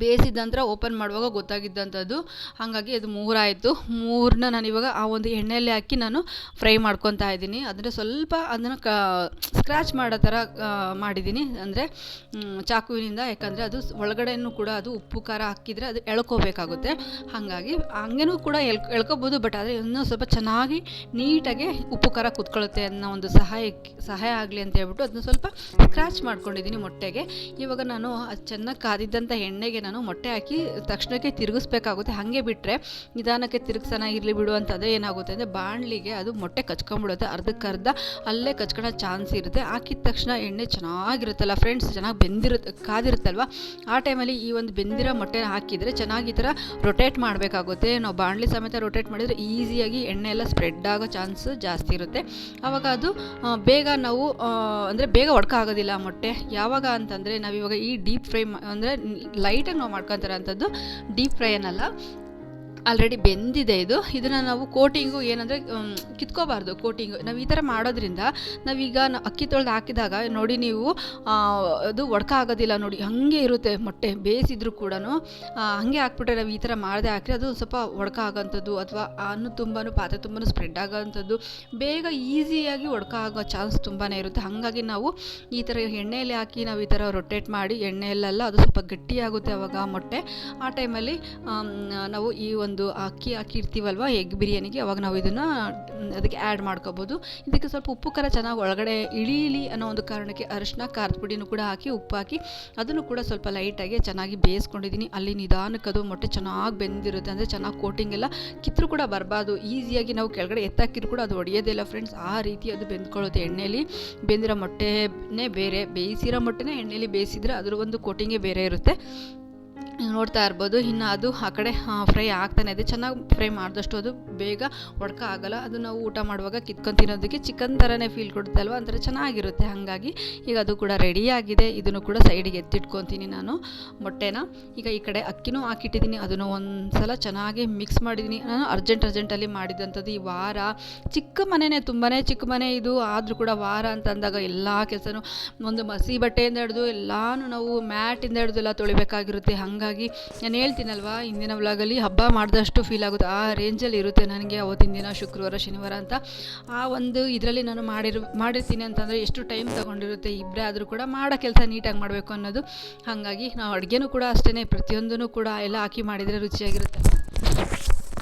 ಬೇಯಿಸಿದ ನಂತರ ಓಪನ್ ಮಾಡುವಾಗ ಗೊತ್ತಾಗಿದ್ದಂಥದ್ದು. ಹಾಗಾಗಿ ಅದು ಮೂರಾಯಿತು. ಮೂರನ್ನ ನಾನು ಇವಾಗ ಆ ಒಂದು ಎಣ್ಣೆಯಲ್ಲಿ ಹಾಕಿ ನಾನು ಫ್ರೈ ಮಾಡ್ಕೊತಾ ಇದ್ದೀನಿ. ಅಂದರೆ ಸ್ವಲ್ಪ ಅದನ್ನು ಕ ಸ್ಕ್ರ್ಯಾಚ್ ಮಾಡೋ ಥರ ಮಾಡಿದ್ದೀನಿ. ಅಂದರೆ ಚಾಕುವಿನಿಂದ. ಯಾಕಂದರೆ ಅದು ಒಳಗಡೆಯೂ ಕೂಡ ಅದು ಉಪ್ಪು, ಖಾರ ಹಾಕಿದರೆ ಅದು ಎಳ್ಕೋಬೇಕಾಗುತ್ತೆ. ಹಾಗಾಗಿ ಹಂಗೇನೂ ಕೂಡ ಎಳ್ ಎಳ್ಕೊಬೋದು. ಬಟ್ ಆದರೆ ಇನ್ನೂ ಸ್ವಲ್ಪ ಚೆನ್ನಾಗಿ ನೀಟಾಗಿ ಉಪ್ಪು, ಖಾರ ಕುತ್ಕೊಳ್ಳುತ್ತೆ ಅನ್ನೋ ಒಂದು ಸಹಾಯಕ್ಕೆ ಸಹಾಯ ಆಗಲಿ ಅಂತ ಹೇಳ್ಬಿಟ್ಟು ಅದನ್ನ ಸ್ವಲ್ಪ ಸ್ಕ್ರ್ಯಾಚ್ ಮಾಡ್ಕೊಂಡಿದ್ದೀನಿ ಮೊಟ್ಟೆಗೆ. ಇವಾಗ ನಾನು ಅದು ಚೆನ್ನಾಗಿ ಕಾದಿದ್ದಂಥ ಎಣ್ಣೆಗೆ ನಾನು ಮೊಟ್ಟೆ ಹಾಕಿ ತಕ್ಷಣಕ್ಕೆ ತಿರುಗಿಸ್ಬೇಕಾಗುತ್ತೆ. ಹಾಗೆ ಬಿಟ್ಟರೆ ನಿಧಾನಕ್ಕೆ ತಿರುಗ್ಸೋಣ, ಇರಲಿ ಬಿಡು ಅಂತಂದರೆ ಏನಾಗುತ್ತೆ ಅಂದರೆ ಬಾಣಲಿಗೆ ಅದು ಮೊಟ್ಟೆ ಕಚ್ಕೊಂಡ್ಬಿಡುತ್ತೆ. ಅರ್ಧಕ್ಕರ್ಧ ಅಲ್ಲೇ ಕಚ್ಕೊಳ್ಳೋ ಚಾನ್ಸ್ ಇರುತ್ತೆ. ಹಾಕಿದ ತಕ್ಷಣ ಎಣ್ಣೆ ಚೆನ್ನಾಗಿರುತ್ತಲ್ಲ ಫ್ರೆಂಡ್ಸ್, ಚೆನ್ನಾಗಿ ಬೆಂದಿರುತ್ತೆ, ಕಾದಿರುತ್ತಲ್ವ? ಆ ಟೈಮಲ್ಲಿ ಈ ಒಂದು ಬೆಂದಿರೋ ಮೊಟ್ಟೆನ ಹಾಕಿದರೆ ಚೆನ್ನಾಗಿ ಈ ಥರ ರೊಟೇಟ್ ಮಾಡಬೇಕಾಗುತ್ತೆ. ನಾವು ಬಾಣಲಿ ಸಮೇತ ರೊಟೇಟ್ ಮಾಡಿದರೆ ಈಸಿಯಾಗಿ ಎಣ್ಣೆ ಎಲ್ಲ ಸ್ಪ್ರೆಡ್ ಆಗೋ ಚಾನ್ಸ್ ಜಾಸ್ತಿ ಇರುತ್ತೆ. ಆವಾಗ ಅದು ಬೇಗ ನಾವು ಅಂದರೆ ಬೇಗ ಒಡ್ಕ ಆಗೋದಿಲ್ಲ ಮೊಟ್ಟೆ. ಯಾವಾಗ ಅಂತಂದರೆ ನಾವಿವಾಗ ಈ ಡೀಪ್ ಫ್ರೈ ಅಂದರೆ ಲೈಟಾಗಿ ನಾವು ಮಾಡ್ಕೊತಾರಂಥದ್ದು. ಡೀಪ್ ಫ್ರೈ ಅನ್ನಲ್ಲ. ಆಲ್ರೆಡಿ ಬೆಂದಿದೆ ಇದು. ಇದನ್ನು ನಾವು ಕೋಟಿಂಗು ಏನಂದರೆ ಕಿತ್ಕೋಬಾರ್ದು ಕೋಟಿಂಗು ನಾವು ಈ ಥರ ಮಾಡೋದ್ರಿಂದ ನಾವೀಗ ಅಕ್ಕಿ ತೊಳೆದು ಹಾಕಿದಾಗ ನೋಡಿ ನೀವು ಅದು ಒಡ್ಕ ಆಗೋದಿಲ್ಲ ನೋಡಿ. ಹಾಗೆ ಇರುತ್ತೆ ಮೊಟ್ಟೆ. ಬೇಯಿಸಿದ್ರು ಕೂಡ ಹಾಗೆ ಹಾಕ್ಬಿಟ್ರೆ ನಾವು ಈ ಥರ ಮಾಡದೆ ಹಾಕಿದ್ರೆ ಅದು ಸ್ವಲ್ಪ ಒಡ್ಕ ಆಗೋಂಥದ್ದು ಅಥವಾ ಅನ್ನು ತುಂಬಾ ಪಾತ್ರೆ ತುಂಬಾ ಸ್ಪ್ರೆಡ್ ಆಗೋಂಥದ್ದು. ಬೇಗ ಈಸಿಯಾಗಿ ಒಡ್ಕ ಆಗೋ ಚಾನ್ಸ್ ತುಂಬಾ ಇರುತ್ತೆ. ಹಾಗಾಗಿ ನಾವು ಈ ಥರ ಎಣ್ಣೆಯಲ್ಲಿ ಹಾಕಿ ನಾವು ಈ ಥರ ರೊಟೇಟ್ ಮಾಡಿ, ಎಣ್ಣೆಯಲ್ಲೆಲ್ಲ ಅದು ಸ್ವಲ್ಪ ಗಟ್ಟಿಯಾಗುತ್ತೆ ಅವಾಗ ಆ ಮೊಟ್ಟೆ. ಆ ಟೈಮಲ್ಲಿ ನಾವು ಈ ಒಂದು ಅಕ್ಕಿ ಹಾಕಿರ್ತೀವಲ್ವ ಎಗ್ ಬಿರಿಯಾನಿಗೆ, ಅವಾಗ ನಾವು ಇದನ್ನು ಅದಕ್ಕೆ ಆ್ಯಡ್ ಮಾಡ್ಕೋಬೋದು. ಇದಕ್ಕೆ ಸ್ವಲ್ಪ ಉಪ್ಪು, ಖಾರ ಚೆನ್ನಾಗಿ ಒಳಗಡೆ ಇಳೀಲಿ ಅನ್ನೋ ಒಂದು ಕಾರಣಕ್ಕೆ ಅರಶಿನ, ಖಾರದ ಪುಡಿನೂ ಕೂಡ ಹಾಕಿ, ಉಪ್ಪು ಹಾಕಿ, ಅದನ್ನು ಕೂಡ ಸ್ವಲ್ಪ ಲೈಟಾಗಿ ಚೆನ್ನಾಗಿ ಬೇಯಿಸ್ಕೊಂಡಿದ್ದೀನಿ. ಅಲ್ಲಿ ನಿಧಾನಕ್ಕೆ ಅದು ಮೊಟ್ಟೆ ಚೆನ್ನಾಗಿ ಬೆಂದಿರುತ್ತೆ. ಅಂದರೆ ಚೆನ್ನಾಗಿ ಕೋಟಿಂಗ್ ಎಲ್ಲ ಕಿತ್ತರೂ ಕೂಡ ಬರಬಾರ್ದು. ಈಸಿಯಾಗಿ ನಾವು ಕೆಳಗಡೆ ಎತ್ತಾಕಿದ್ರು ಕೂಡ ಅದು ಒಡೆಯೋದಿಲ್ಲ ಫ್ರೆಂಡ್ಸ್ ಆ ರೀತಿ ಅದು ಬೆಂದ್ಕೊಳ್ಳುತ್ತೆ ಎಣ್ಣೆಯಲ್ಲಿ ಬೆಂದಿರೋ ಮೊಟ್ಟೆನೇ ಬೇರೆ. ಬೇಯಿಸಿರೋ ಮೊಟ್ಟೆನೇ ಎಣ್ಣೆಯಲ್ಲಿ ಬೇಯಿಸಿದ್ರೆ ಅದರ ಒಂದು ಕೋಟಿಂಗೇ ಬೇರೆ ಇರುತ್ತೆ. ನೋಡ್ತಾ ಇರ್ಬೋದು. ಇನ್ನು ಅದು ಆ ಕಡೆ ಫ್ರೈ ಆಗ್ತಾನೆ ಇದೆ. ಚೆನ್ನಾಗಿ ಫ್ರೈ ಮಾಡಿದಷ್ಟು ಅದು ಬೇಗ ಒಡ್ಕ ಆಗಲ್ಲ. ಅದು ನಾವು ಊಟ ಮಾಡುವಾಗ ಕಿತ್ಕೊಂಡು ತಿನ್ನೋದಕ್ಕೆ ಚಿಕನ್ ಥರನೇ ಫೀಲ್ ಕೊಡುತ್ತೆ ಅಲ್ವಾ? ಅಂದರೆ ಚೆನ್ನಾಗಿರುತ್ತೆ. ಹಾಗಾಗಿ ಈಗ ಅದು ಕೂಡ ರೆಡಿಯಾಗಿದೆ ಇದನ್ನು ಕೂಡ ಸೈಡಿಗೆ ಎತ್ತಿಟ್ಕೊತೀನಿ ನಾನು ಮೊಟ್ಟೆನ. ಈಗ ಈ ಕಡೆ ಅಕ್ಕಿನೂ ಹಾಕಿಟ್ಟಿದ್ದೀನಿ. ಅದನ್ನು ಒಂದು ಸಲ ಚೆನ್ನಾಗಿ ಮಿಕ್ಸ್ ಮಾಡಿದ್ದೀನಿ. ನಾನು ಅರ್ಜೆಂಟ್ ಅರ್ಜೆಂಟಲ್ಲಿ ಮಾಡಿದಂಥದ್ದು ಈ ವಾರ. ಚಿಕ್ಕ ಮನೆಯೇ ತುಂಬಾ ಚಿಕ್ಕ ಮನೆ ಇದು. ಆದರೂ ಕೂಡ ವಾರ ಅಂತ ಅಂದಾಗ ಎಲ್ಲ ಕೆಲಸನೂ ಒಂದು ಮಸಿ ಬಟ್ಟೆಯಿಂದ ಹಿಡಿದು ಎಲ್ಲನೂ ನಾವು ಮ್ಯಾಟಿಂದ ಹಿಡಿದು ಎಲ್ಲ ತೊಳಿಬೇಕಾಗಿರುತ್ತೆ. ಹಾಗಾಗಿ ನಾನು ಹೇಳ್ತೀನಲ್ವ, ಇಂದಿನ ವ್ಲಾಗಲ್ಲಿ ಹಬ್ಬ ಮಾಡಿದಷ್ಟು ಫೀಲ್ ಆಗುತ್ತೆ. ಆ ರೇಂಜಲ್ಲಿ ಇರುತ್ತೆ ನನಗೆ ಅವತ್ತಿನ ದಿನ, ಶುಕ್ರವಾರ, ಶನಿವಾರ ಅಂತ. ಆ ಒಂದು ಇದರಲ್ಲಿ ನಾನು ಮಾಡಿರು, ಮಾಡಿರ್ತೀನಿ ಅಂತಂದರೆ ಎಷ್ಟು ಟೈಮ್ ತೊಗೊಂಡಿರುತ್ತೆ ಇಬ್ಬರೇ ಆದರೂ ಕೂಡ ಮಾಡೋ ಕೆಲಸ ನೀಟಾಗಿ ಮಾಡಬೇಕು ಅನ್ನೋದು. ಹಾಗಾಗಿ ನಾವು ಅಡುಗೆನೂ ಕೂಡ ಅಷ್ಟೇ ಪ್ರತಿಯೊಂದೂ ಕೂಡ ಎಲ್ಲ ಹಾಕಿ ಮಾಡಿದರೆ ರುಚಿಯಾಗಿರುತ್ತೆ.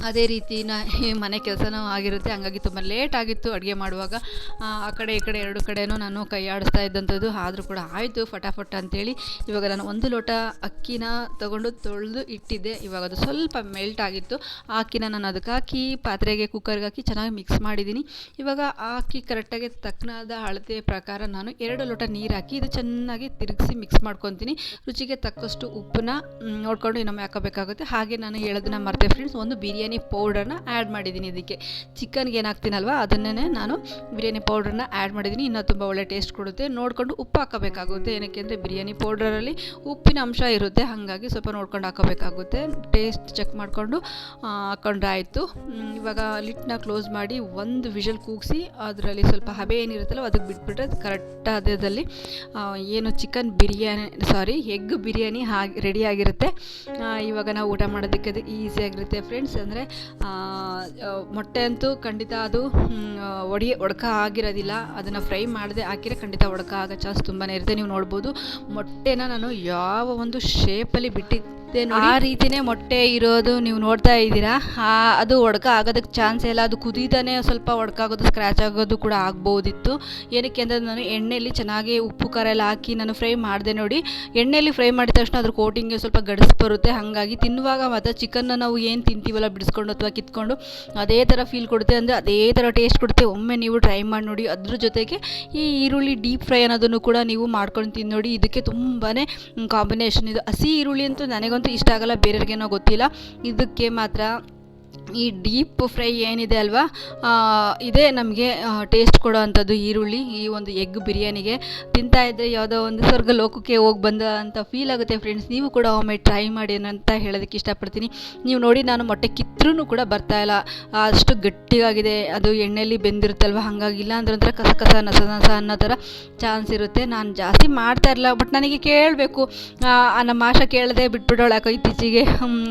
ಅದೇ ರೀತಿ ನ ಮನೆ ಕೆಲಸನೂ ಆಗಿರುತ್ತೆ. ಹಂಗಾಗಿ ತುಂಬ ಲೇಟ್ ಆಗಿತ್ತು ಅಡುಗೆ ಮಾಡುವಾಗ. ಆ ಕಡೆ ಈ ಕಡೆ ಎರಡು ಕಡೆಯೂ ನಾನು ಕೈ ಆಡಿಸ್ತಾ ಇದ್ದಂಥದ್ದು ಆದರೂ ಕೂಡ ಆಯಿತು, ಫಟಾಫಟ್ ಅಂತೇಳಿ. ಇವಾಗ ನಾನು ಒಂದು ಲೋಟ ಅಕ್ಕಿನ ತಗೊಂಡು ತೊಳೆದು ಇಟ್ಟಿದ್ದೆ. ಇವಾಗ ಅದು ಸ್ವಲ್ಪ ಮೆಲ್ಟ್ ಆಗಿತ್ತು. ಆ ಅಕ್ಕಿನ ನಾನು ಅದಕ್ಕೆ ಹಾಕಿ, ಪಾತ್ರೆಗೆ ಕುಕ್ಕರ್ಗೆ ಹಾಕಿ ಚೆನ್ನಾಗಿ ಮಿಕ್ಸ್ ಮಾಡಿದ್ದೀನಿ. ಇವಾಗ ಆ ಅಕ್ಕಿ ಕರೆಕ್ಟಾಗಿ ತಕ್ಕನಾದ ಅಳತೆ ಪ್ರಕಾರ ನಾನು ಎರಡು ಲೋಟ ನೀರು ಹಾಕಿ ಇದು ಚೆನ್ನಾಗಿ ತಿರುಗಿಸಿ ಮಿಕ್ಸ್ ಮಾಡ್ಕೊತೀನಿ. ರುಚಿಗೆ ತಕ್ಕಷ್ಟು ಉಪ್ಪನ್ನ ನೋಡ್ಕೊಂಡು ಇನ್ನೊಮ್ಮೆ ಹಾಕೋಬೇಕಾಗುತ್ತೆ. ಹಾಗೆ ನಾನು ಹೇಳೋದನ್ನ ಮರ್ತೆ ಫ್ರೆಂಡ್ಸ್ ಒಂದು ಬಿರಿಯಾನಿ ಪೌಡರ್ನ ಆ್ಯಡ್ ಮಾಡಿದ್ದೀನಿ ಇದಕ್ಕೆ. ಚಿಕನ್ಗೆ ಏನಾಗ್ತೀನಲ್ವ? ಅದನ್ನೇ ನಾನು ಬಿರಿಯಾನಿ ಪೌಡ್ರನ್ನ ಆ್ಯಡ್ ಮಾಡಿದ್ದೀನಿ. ಇನ್ನೂ ತುಂಬ ಒಳ್ಳೆ ಟೇಸ್ಟ್ ಕೊಡುತ್ತೆ. ನೋಡಿಕೊಂಡು ಉಪ್ಪು ಹಾಕಬೇಕಾಗುತ್ತೆ. ಏನಕ್ಕೆ ಅಂದರೆ ಬಿರಿಯಾನಿ ಪೌಡರಲ್ಲಿ ಉಪ್ಪಿನ ಅಂಶ ಇರುತ್ತೆ. ಹಾಗಾಗಿ ಸ್ವಲ್ಪ ನೋಡ್ಕೊಂಡು ಹಾಕೋಬೇಕಾಗುತ್ತೆ. ಟೇಸ್ಟ್ ಚೆಕ್ ಮಾಡಿಕೊಂಡು ಹಾಕೊಂಡ್ರೆ ಆಯಿತು. ಇವಾಗ ಲಿಟ್ನ ಕ್ಲೋಸ್ ಮಾಡಿ ಒಂದು ವಿಷಲ್ ಕೂಗಿಸಿ ಅದರಲ್ಲಿ ಸ್ವಲ್ಪ ಹಬೆ ಏನಿರುತ್ತಲ್ಲ ಅದಕ್ಕೆ ಬಿಟ್ಬಿಟ್ರೆ ಕರೆಕ್ಟ್ ಅದರಲ್ಲಿ ಏನು chicken biryani sorry egg biryani ಹಾಗೆ ರೆಡಿಯಾಗಿರುತ್ತೆ ಇವಾಗ ನಾವು ಊಟ ಮಾಡೋದಕ್ಕೆ ಅದು ಈಸಿಯಾಗಿರುತ್ತೆ ಫ್ರೆಂಡ್ಸ್ ಅಂದರೆ ಮೊಟ್ಟೆ ಅಂತೂ ಖಂಡಿತ ಅದು ಒಡಿ, ಒಡ್ಕ ಆಗಿರೋದಿಲ್ಲ. ಅದನ್ನು ಫ್ರೈ ಮಾಡದೆ ಹಾಕಿದರೆ ಖಂಡಿತ ಒಡ್ಕ ಆಗೋ ಚಾನ್ಸ್ ತುಂಬಾ ಇರುತ್ತೆ. ನೀವು ನೋಡ್ಬೋದು, ಮೊಟ್ಟೆನ ನಾನು ಯಾವ ಒಂದು ಶೇಪಲ್ಲಿ ಬಿಟ್ಟು ಆ ರೀತಿನೇ ಮೊಟ್ಟೆ ಇರೋದು ನೀವು ನೋಡ್ತಾ ಇದ್ದೀರಾ. ಅದು ಒಡ್ಕ ಆಗೋದಕ್ಕೆ ಚಾನ್ಸ್ ಇಲ್ಲ. ಅದು ಕುದೀತಾನೆ ಸ್ವಲ್ಪ ಒಡ್ಕಾಗೋದು ಸ್ಕ್ರ್ಯಾಚ್ ಆಗೋದು ಕೂಡ ಆಗ್ಬೋದಿತ್ತು. ಏನಕ್ಕೆ ಅಂದರೆ ನಾನು ಎಣ್ಣೆಯಲ್ಲಿ ಚೆನ್ನಾಗಿ ಉಪ್ಪು, ಖಾರ ಎಲ್ಲ ಹಾಕಿ ನಾನು ಫ್ರೈ ಮಾಡಿದೆ ನೋಡಿ. ಎಣ್ಣೆಯಲ್ಲಿ ಫ್ರೈ ಮಾಡಿದ ತಕ್ಷಣ ಅದ್ರ ಕೋಟಿಂಗ್ಗೆ ಸ್ವಲ್ಪ ಗಡಸು ಬರುತ್ತೆ. ಹಾಗಾಗಿ ತಿನ್ನುವಾಗ ಮತ್ತು ಚಿಕನ್ನ ನಾವು ಏನು ತಿಂತೀವಲ್ಲ ಬಿಡಿಸ್ಕೊಂಡು ಅಥವಾ ಕಿತ್ಕೊಂಡು, ಅದೇ ಥರ ಫೀಲ್ ಕೊಡುತ್ತೆ. ಅಂದರೆ ಅದೇ ಥರ ಟೇಸ್ಟ್ ಕೊಡುತ್ತೆ. ಒಮ್ಮೆ ನೀವು ಟ್ರೈ ಮಾಡಿ ನೋಡಿ. ಅದ್ರ ಜೊತೆಗೆ ಈ ಈರುಳ್ಳಿ ಡೀಪ್ ಫ್ರೈ ಅನ್ನೋದನ್ನು ಕೂಡ ನೀವು ಮಾಡ್ಕೊಂಡು ತಿಂದು ನೋಡಿ. ಇದಕ್ಕೆ ತುಂಬಾ ಕಾಂಬಿನೇಷನ್ ಇದು. ಹಸಿ ಈರುಳ್ಳಿ ಅಂತೂ ನನಗಂತೂ ಇಷ್ಟ ಆಗಲ್ಲ ಬೇರೆಯವ್ರಿಗೇನೋ ಗೊತ್ತಿಲ್ಲ. ಇದಕ್ಕೆ ಮಾತ್ರ ಈ ಡೀಪ್ ಫ್ರೈ ಏನಿದೆ ಅಲ್ವಾ ಇದೇ ನಮಗೆ ಟೇಸ್ಟ್ ಕೊಡೋ ಅಂಥದ್ದು ಈರುಳ್ಳಿ, ಈ ಒಂದು ಎಗ್ ಬಿರಿಯಾನಿಗೆ. ತಿಂತಾ ಇದ್ದರೆ ಯಾವುದೋ ಒಂದು ಸ್ವರ್ಗ ಲೋಕಕ್ಕೆ ಹೋಗಿ ಬಂದ ಅಂತ ಫೀಲ್ ಆಗುತ್ತೆ ಫ್ರೆಂಡ್ಸ್ ನೀವು ಕೂಡ ಒಮ್ಮೆ ಟ್ರೈ ಮಾಡಿ ಅಂತ ಹೇಳೋದಕ್ಕೆ ಇಷ್ಟಪಡ್ತೀನಿ. ನೀವು ನೋಡಿ ನಾನು ಮೊಟ್ಟೆ ಕಿತ್ತರೂ ಕೂಡ ಬರ್ತಾ ಇಲ್ಲ. ಅಷ್ಟು ಗಟ್ಟಿಗಾಗಿದೆ ಅದು ಎಣ್ಣೆಯಲ್ಲಿ ಬೆಂದಿರುತ್ತಲ್ವ, ಹಾಗಾಗಿ ಇಲ್ಲ ಅಂದ್ರೆ ಒಂಥರ ಕಸ ಕಸ, ನಸ ನಸ ಅನ್ನೋ ಥರ ಚಾನ್ಸ್ ಇರುತ್ತೆ. ನಾನು ಜಾಸ್ತಿ ಮಾಡ್ತಾ ಇರಲ್ಲ ಬಟ್ ನನಗೆ ಕೇಳಬೇಕು. ನಮ್ಮ ಆಶಾ ಕೇಳದೆ ಬಿಟ್ಬಿಡೋಳು ಯಾಕೋ ಇತ್ತೀಚೆಗೆ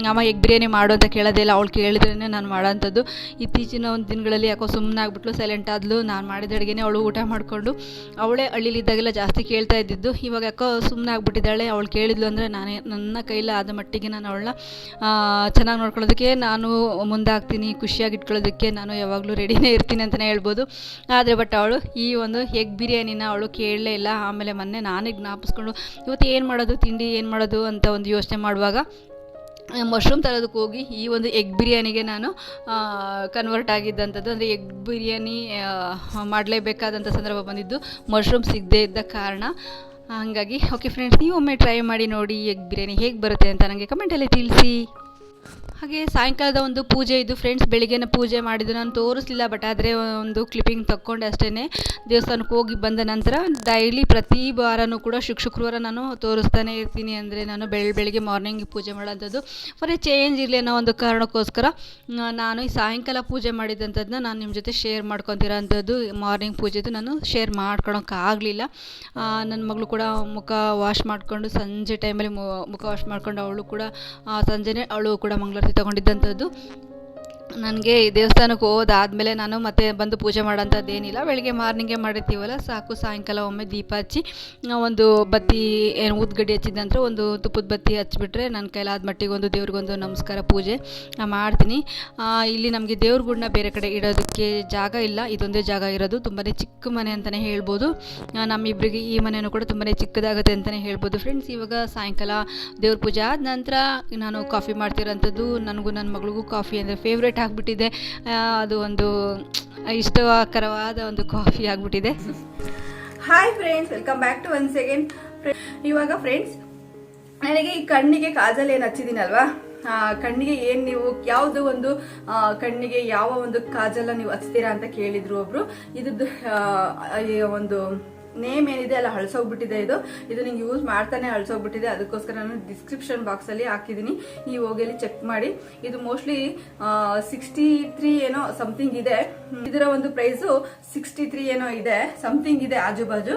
ಅಮ್ಮ ಎಗ್ ಬಿರಿಯಾನಿ ಮಾಡು ಅಂತ ಕೇಳೋದೇ ಇಲ್ಲ. ಅವಳು ಕೇಳಿದ್ರೇ ನಾನು ಮಾಡೋಂಥದ್ದು. ಇತ್ತೀಚಿನ ಒಂದು ದಿನಗಳಲ್ಲಿ ಯಾಕೋ ಸುಮ್ಮನೆ ಆಗ್ಬಿಟ್ಲು ಸೈಲೆಂಟ್ ಆದ್ಲು. ನಾನು ಮಾಡಿದ ಅಡುಗೆನೇ ಅವಳು ಊಟ ಮಾಡಿಕೊಂಡು, ಅವಳೇ ಹಳ್ಳಿಲಿದ್ದಾಗೆಲ್ಲ ಜಾಸ್ತಿ ಕೇಳ್ತಾ ಇದ್ದಿದ್ದು. ಇವಾಗ ಯಾಕೋ ಸುಮ್ಮನೆ ಆಗ್ಬಿಟ್ಟಿದ್ದಾಳೆ ಅವಳು ಕೇಳಿದ್ಲು ಅಂದರೆ ನಾನೇ, ನನ್ನ ಕೈಲಿ ಆದ ಮಟ್ಟಿಗೆ ನಾನು ಅವಳನ್ನ ಚೆನ್ನಾಗಿ ನೋಡ್ಕೊಳ್ಳೋದಕ್ಕೆ ನಾನು ಮುಂದಾಗ್ತೀನಿ, ಖುಷಿಯಾಗಿ ಇಟ್ಕೊಳ್ಳೋದಕ್ಕೆ ನಾನು ಯಾವಾಗಲೂ ರೆಡಿನೇ ಇರ್ತೀನಿ ಅಂತಲೇ ಹೇಳ್ಬೋದು. ಆದರೆ ಬಟ್ ಅವಳು ಈ ಒಂದು ಎಗ್ ಬಿರಿಯಾನಿನ ಅವಳು ಕೇಳಲೇ ಇಲ್ಲ. ಆಮೇಲೆ ಮೊನ್ನೆ ನಾನೇ ಜ್ಞಾಪಿಸ್ಕೊಂಡು, ಇವತ್ತು ಏನು ಮಾಡೋದು? ತಿಂಡಿ ಏನು ಮಾಡೋದು? ಅಂತ ಒಂದು ಯೋಚನೆ ಮಾಡುವಾಗ ಮಶ್ರೂಮ್ ತರೋದಕ್ಕೆ ಹೋಗಿ ಈ ಒಂದು ಎಗ್ ಬಿರಿಯಾನಿಗೆ ನಾನು ಕನ್ವರ್ಟ್ ಆಗಿದ್ದಂಥದ್ದು. ಅಂದರೆ ಎಗ್ ಬಿರಿಯಾನಿ ಮಾಡಲೇಬೇಕಾದಂಥ ಸಂದರ್ಭ ಬಂದಿದ್ದು. ಮಶ್ರೂಮ್ ಸಿಗದೇ ಇದ್ದ ಕಾರಣ. ಹಾಗಾಗಿ ಓಕೆ ಫ್ರೆಂಡ್ಸ್ ನೀವು ಒಮ್ಮೆ ಟ್ರೈ ಮಾಡಿ ನೋಡಿ ಎಗ್ ಬಿರಿಯಾನಿ ಹೇಗೆ ಬರುತ್ತೆ ಅಂತ ನನಗೆ ಕಮೆಂಟಲ್ಲಿ ತಿಳಿಸಿ. ಹಾಗೆ ಸಾಯಂಕಾಲದ ಒಂದು ಪೂಜೆ ಇದು ಫ್ರೆಂಡ್ಸ್ ಬೆಳಿಗ್ಗೆನ ಪೂಜೆ ಮಾಡಿದ್ದು ನಾನು ತೋರಿಸ್ಲಿಲ್ಲ ಬಟ್ ಆದರೆ ಒಂದು ಕ್ಲಿಪ್ಪಿಂಗ್ ತಕ್ಕೊಂಡೆ ಅಷ್ಟೇ ದೇವಸ್ಥಾನಕ್ಕೆ ಹೋಗಿ ಬಂದ ನಂತರ ಡೈಲಿ ಪ್ರತಿ ವಾರನೂ ಕೂಡ ಶುಕ್ ಶುಕ್ರವಾರ ನಾನು ತೋರಿಸ್ತಾನೆ ಇರ್ತೀನಿ ಅಂದರೆ ನಾನು ಬೆಳ, ಬೆಳಿಗ್ಗೆ ಮಾರ್ನಿಂಗ್ ಪೂಜೆ ಮಾಡೋಂಥದ್ದು. ಫಾರ್ ಚೇಂಜ್ ಇರಲಿ ಅನ್ನೋ ಒಂದು ಕಾರಣಕ್ಕೋಸ್ಕರ ನಾನು ಈ ಸಾಯಂಕಾಲ ಪೂಜೆ ಮಾಡಿದಂಥದ್ದನ್ನ ನಾನು ನಿಮ್ಮ ಜೊತೆ ಶೇರ್ ಮಾಡ್ಕೊತಿರೋ ಅಂಥದ್ದು ಮಾರ್ನಿಂಗ್ ಪೂಜೆದು ನಾನು ಶೇರ್ ಮಾಡ್ಕೊಳಕ್ಕಾಗಲಿಲ್ಲ. ನನ್ನ ಮಗಳು ಕೂಡ ಮುಖ ವಾಶ್ ಮಾಡಿಕೊಂಡು ಸಂಜೆ ಟೈಮಲ್ಲಿ ಮುಖ ವಾಶ್ ಮಾಡ್ಕೊಂಡು ಅವಳು ಕೂಡ ಸಂಜೆನೇ ಅವಳು ಕೂಡ ಮಂಗಳಾರತಿ ತಗೊಂಡಿದ್ದಂಥದ್ದು ನನಗೆ ಈ ದೇವಸ್ಥಾನಕ್ಕೆ ಹೋದಾದ್ಮೇಲೆ ನಾನು ಮತ್ತೆ ಬಂದು ಪೂಜೆ ಮಾಡೋಂಥದ್ದು ಏನಿಲ್ಲ ಬೆಳಿಗ್ಗೆ ಮಾರ್ನಿಂಗೇ ಮಾಡಿರ್ತೀವಲ್ಲ, ಸಾಕು ಸಾಯಂಕಾಲ ಒಮ್ಮೆ ದೀಪ ಹಚ್ಚಿ ಒಂದು ಬತ್ತಿ ಏನು ಊದ್ಗಡ್ಡಿ ನಂತರ ಒಂದು ತುಪ್ಪದ ಬತ್ತಿ ಹಚ್ಚಿಬಿಟ್ರೆ ನನ್ನ ಕೈಲಾದ ಮಟ್ಟಿಗೆ ಒಂದು ದೇವ್ರಿಗೊಂದು ನಮಸ್ಕಾರ ಪೂಜೆ ಮಾಡ್ತೀನಿ. ಇಲ್ಲಿ ನಮಗೆ ದೇವ್ರ ಗುಡನ್ನ ಬೇರೆ ಕಡೆ ಇಡೋದಕ್ಕೆ ಜಾಗ ಇಲ್ಲ. ಇದೊಂದೇ ಜಾಗ ಇರೋದು. ತುಂಬಾ ಚಿಕ್ಕ ಮನೆ ಅಂತಲೇ ಹೇಳ್ಬೋದು. ನಮ್ಮಿಬ್ಬರಿಗೆ ಈ ಮನೆಯೂ ಕೂಡ ತುಂಬಾ ಚಿಕ್ಕದಾಗುತ್ತೆ ಅಂತಲೇ ಹೇಳ್ಬೋದು. ಫ್ರೆಂಡ್ಸ್ ಇವಾಗ ಸಾಯಂಕಾಲ ದೇವ್ರ ಪೂಜೆ ಆದ ನಂತರ ನಾನು ಕಾಫಿ ಮಾಡ್ತಿರೋಂಥದ್ದು, ನನಗೂ ನನ್ನ ಮಗಳಿಗೂ ಕಾಫಿ ಅಂದರೆ ಫೇವ್ರೇಟ್ ಆಗಿಬಿಟ್ಟಿದೆ. ಅದು ಒಂದು ಇಷ್ಟಕರವಾದ ಒಂದು ಕಾಫಿ ಆಗಿಬಿಟ್ಟಿದೆ. Hi friends welcome back to one second ಇವಾಗ ಫ್ರೆಂಡ್ಸ್ ನನಗೆ ಈ ಕಣ್ಣಿಗೆ ಕಾಜಲ್ ಏನು ಹಚ್ಚಿದ್ದೀನಲ್ವಾ ಕಣ್ಣಿಗೆ ಏನು ನೀವು, ಯಾವುದು ಒಂದು ಕಣ್ಣಿಗೆ ಯಾವ ಒಂದು ಕಾಜಲ್ಲ ನೀವು ಹಚ್ತೀರಾ ಅಂತ ಕೇಳಿದ್ರು ಒಬ್ರು. ಇದ್ದು ಒಂದು ನೇಮ್ ಏನಿದೆ ಅಲ್ಲ ಹಳಸೋಗ್ಬಿಟ್ಟಿದೆ ಇದು. ಇದು ನಿಂಗೆ ಯೂಸ್ ಮಾಡ್ತಾನೆ ಹಳಸೋಗ್ಬಿಟ್ಟಿದೆ ಅದಕ್ಕೋಸ್ಕರ ನಾನು ಡಿಸ್ಕ್ರಿಪ್ಷನ್ ಬಾಕ್ಸ್ ಅಲ್ಲಿ ಹಾಕಿದ್ದೀನಿ ಈ ಹೋಗಿ ಅಲ್ಲಿ ಚೆಕ್ ಮಾಡಿ. ಇದು ಮೋಸ್ಟ್ಲಿ ಸಿಕ್ಸ್ಟಿ ತ್ರೀ ಏನೋ ಸಮಥಿಂಗ್ ಇದೆ. ಇದರ ಒಂದು ಪ್ರೈಸು ಸಿಕ್ಸ್ಟಿ ತ್ರೀ ಏನೋ ಇದೆ. ಸಮಥಿಂಗ್ ಇದೆ ಆಜು ಬಾಜು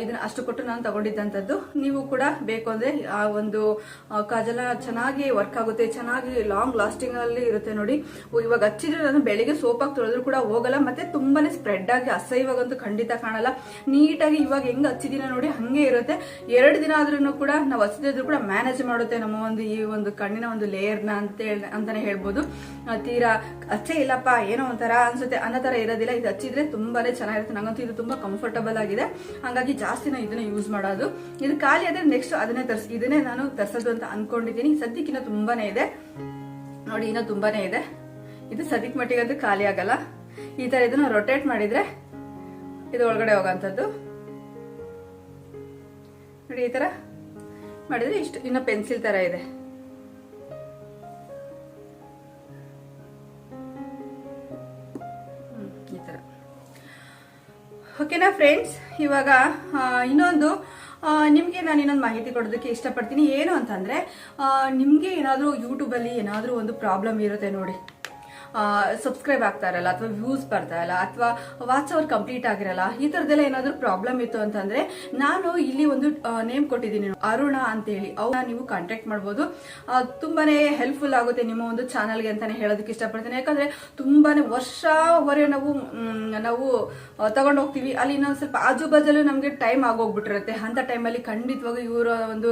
ಇದನ್ನ ಅಷ್ಟು ಕೊಟ್ಟು ನಾನು ತಗೊಂಡಿದ್ದಂಥದ್ದು ನೀವು ಕೂಡ ಬೇಕು ಅಂದ್ರೆ ಆ ಒಂದು ಕಾಜಲ ಚೆನ್ನಾಗಿ ವರ್ಕ್ ಆಗುತ್ತೆ, ಚೆನ್ನಾಗಿ ಲಾಂಗ್ ಲಾಸ್ಟಿಂಗ್ ಅಲ್ಲಿ ಇರುತ್ತೆ ನೋಡಿ. ಇವಾಗ ಹಚ್ಚಿದ್ರೆ ನಾನು ಬೆಳಿಗ್ಗೆ ಸೋಪಾಗಿ ತೊಳೆದ್ರು ಕೂಡ ಹೋಗಲ್ಲ, ಮತ್ತೆ ತುಂಬಾನೇ ಸ್ಪ್ರೆಡ್ ಆಗಿ ಅಸಹ್ಯವಾಗಂತೂ ಖಂಡಿತ ಕಾಣಲ್ಲ. ನೀಟಾಗಿ ಇವಾಗ ಹೆಂಗ್ ಹಚ್ಚಿದಿನ ನೋಡಿ, ಹಂಗೆ ಇರುತ್ತೆ. ಎರಡು ದಿನ ಆದ್ರೂ ಕೂಡ ನಾವು ಹಚ್ಚಿದ್ರು ಕೂಡ ಮ್ಯಾನೇಜ್ ಮಾಡುತ್ತೆ ನಮ್ಮ ಒಂದು ಈ ಒಂದು ಕಣ್ಣಿನ ಒಂದು ಲೇಯರ್ನ ಅಂತ ಅಂತಾನೆ ಹೇಳ್ಬೋದು. ತೀರಾ ಹಚ್ಚೇ ಇಲ್ಲಪ್ಪ, ಏನೋ ಒಂಥರ ಅನ್ಸುತ್ತೆ ಅನ್ನೋ ತರ ಇರೋದಿಲ್ಲ. ಇದು ಹಚ್ಚಿದ್ರೆ ತುಂಬಾನೇ ಚೆನ್ನಾಗಿರುತ್ತೆ. ನಂಗಂತೂ ಇದು ತುಂಬಾ ಕಂಫರ್ಟಬಲ್ ಆಗಿದೆ. ಹಾಗಾಗಿ ಜಾಸ್ತಿ ನಾನು ಇದನ್ನ ಯೂಸ್ ಮಾಡೋದು. ಇದು ಖಾಲಿ ಆದ್ರೆ ನೆಕ್ಸ್ಟ್ ಅದನ್ನೇ ತರ್ಸ್, ಇದನ್ನೇ ನಾನು ತರ್ಸೋದು ಅಂತ ಅನ್ಕೊಂಡಿದ್ದೀನಿ ಸದ್ಯಕ್ಕಿನ್ನ ತುಂಬಾನೇ ಇದೆ. ನೋಡಿ, ಇನ್ನೂ ತುಂಬಾನೇ ಇದೆ. ಇದು ಸದ್ಯಕ್ಕೆ ಅದು ಖಾಲಿ ಆಗಲ್ಲ. ಈ ತರ ಇದನ್ನ ರೊಟೇಟ್ ಮಾಡಿದ್ರೆ ಇದು ಒಳಗಡೆ ಹೋಗೋಂಥದ್ದು. ನೋಡಿ, ಈ ತರ ಮಾಡಿದ್ರೆ ಇಷ್ಟು, ಇನ್ನು ಪೆನ್ಸಿಲ್ ತರ ಇದೆ. ಓಕೆನಾ ಫ್ರೆಂಡ್ಸ್ ಇವಾಗ ಇನ್ನೊಂದು ನಿಮಗೆ ನಾನು ಇನ್ನೊಂದು ಮಾಹಿತಿ ಕೊಡೋದಕ್ಕೆ ಇಷ್ಟಪಡ್ತೀನಿ. ಏನು ಅಂತಂದರೆ ನಿಮಗೆ ಏನಾದರೂ ಯೂಟ್ಯೂಬಲ್ಲಿ ಏನಾದರೂ ಒಂದು ಪ್ರಾಬ್ಲಮ್ ಇರುತ್ತೆ ನೋಡಿ. ಸಬ್ಸ್ಕ್ರೈಬ್ ಆಗ್ತಾ ಇರಲ್ಲ ಅಥವಾ ವ್ಯೂಸ್ ಬರ್ತಾ ಇಲ್ಲ ಅಥವಾ ವಾಚ್ ಅವರ್ ಕಂಪ್ಲೀಟ್ ಆಗಿರಲ್ಲ, ಈ ಥರದ್ದೆಲ್ಲ ಏನಾದರೂ ಪ್ರಾಬ್ಲಮ್ ಇತ್ತು ಅಂತಂದ್ರೆ ನಾನು ಇಲ್ಲಿ ಒಂದು ನೇಮ್ ಕೊಟ್ಟಿದ್ದೀನಿ. ಅರುಣ ಅಂತೇಳಿ. ಅವ್ರನ್ನ ನೀವು ಕಾಂಟ್ಯಾಕ್ಟ್ ಮಾಡ್ಬೋದು. ತುಂಬಾ ತುಂಬಾನೇ ಹೆಲ್ಪ್ಫುಲ್ ಆಗುತ್ತೆ ನಿಮ್ಮ ಒಂದು ಚಾನಲ್ಗೆ ಅಂತಾನೆ ಹೇಳೋದಕ್ಕೆ ಇಷ್ಟಪಡ್ತೀನಿ. ಯಾಕಂದ್ರೆ ತುಂಬಾನೇ ವರ್ಷವರೆ ನಾವು ನಾವು ತಗೊಂಡು ಹೋಗ್ತೀವಿ. ಅಲ್ಲಿ ಇನ್ನೊಂದು ಸ್ವಲ್ಪ ಆಜು ಬಾಜಲ್ಲೂ ನಮಗೆ ಟೈಮ್ ಆಗೋಗ್ಬಿಟ್ಟಿರುತ್ತೆ. ಅಂತ ಟೈಮಲ್ಲಿ ಖಂಡಿತವಾಗಿ ಇವರ ಒಂದು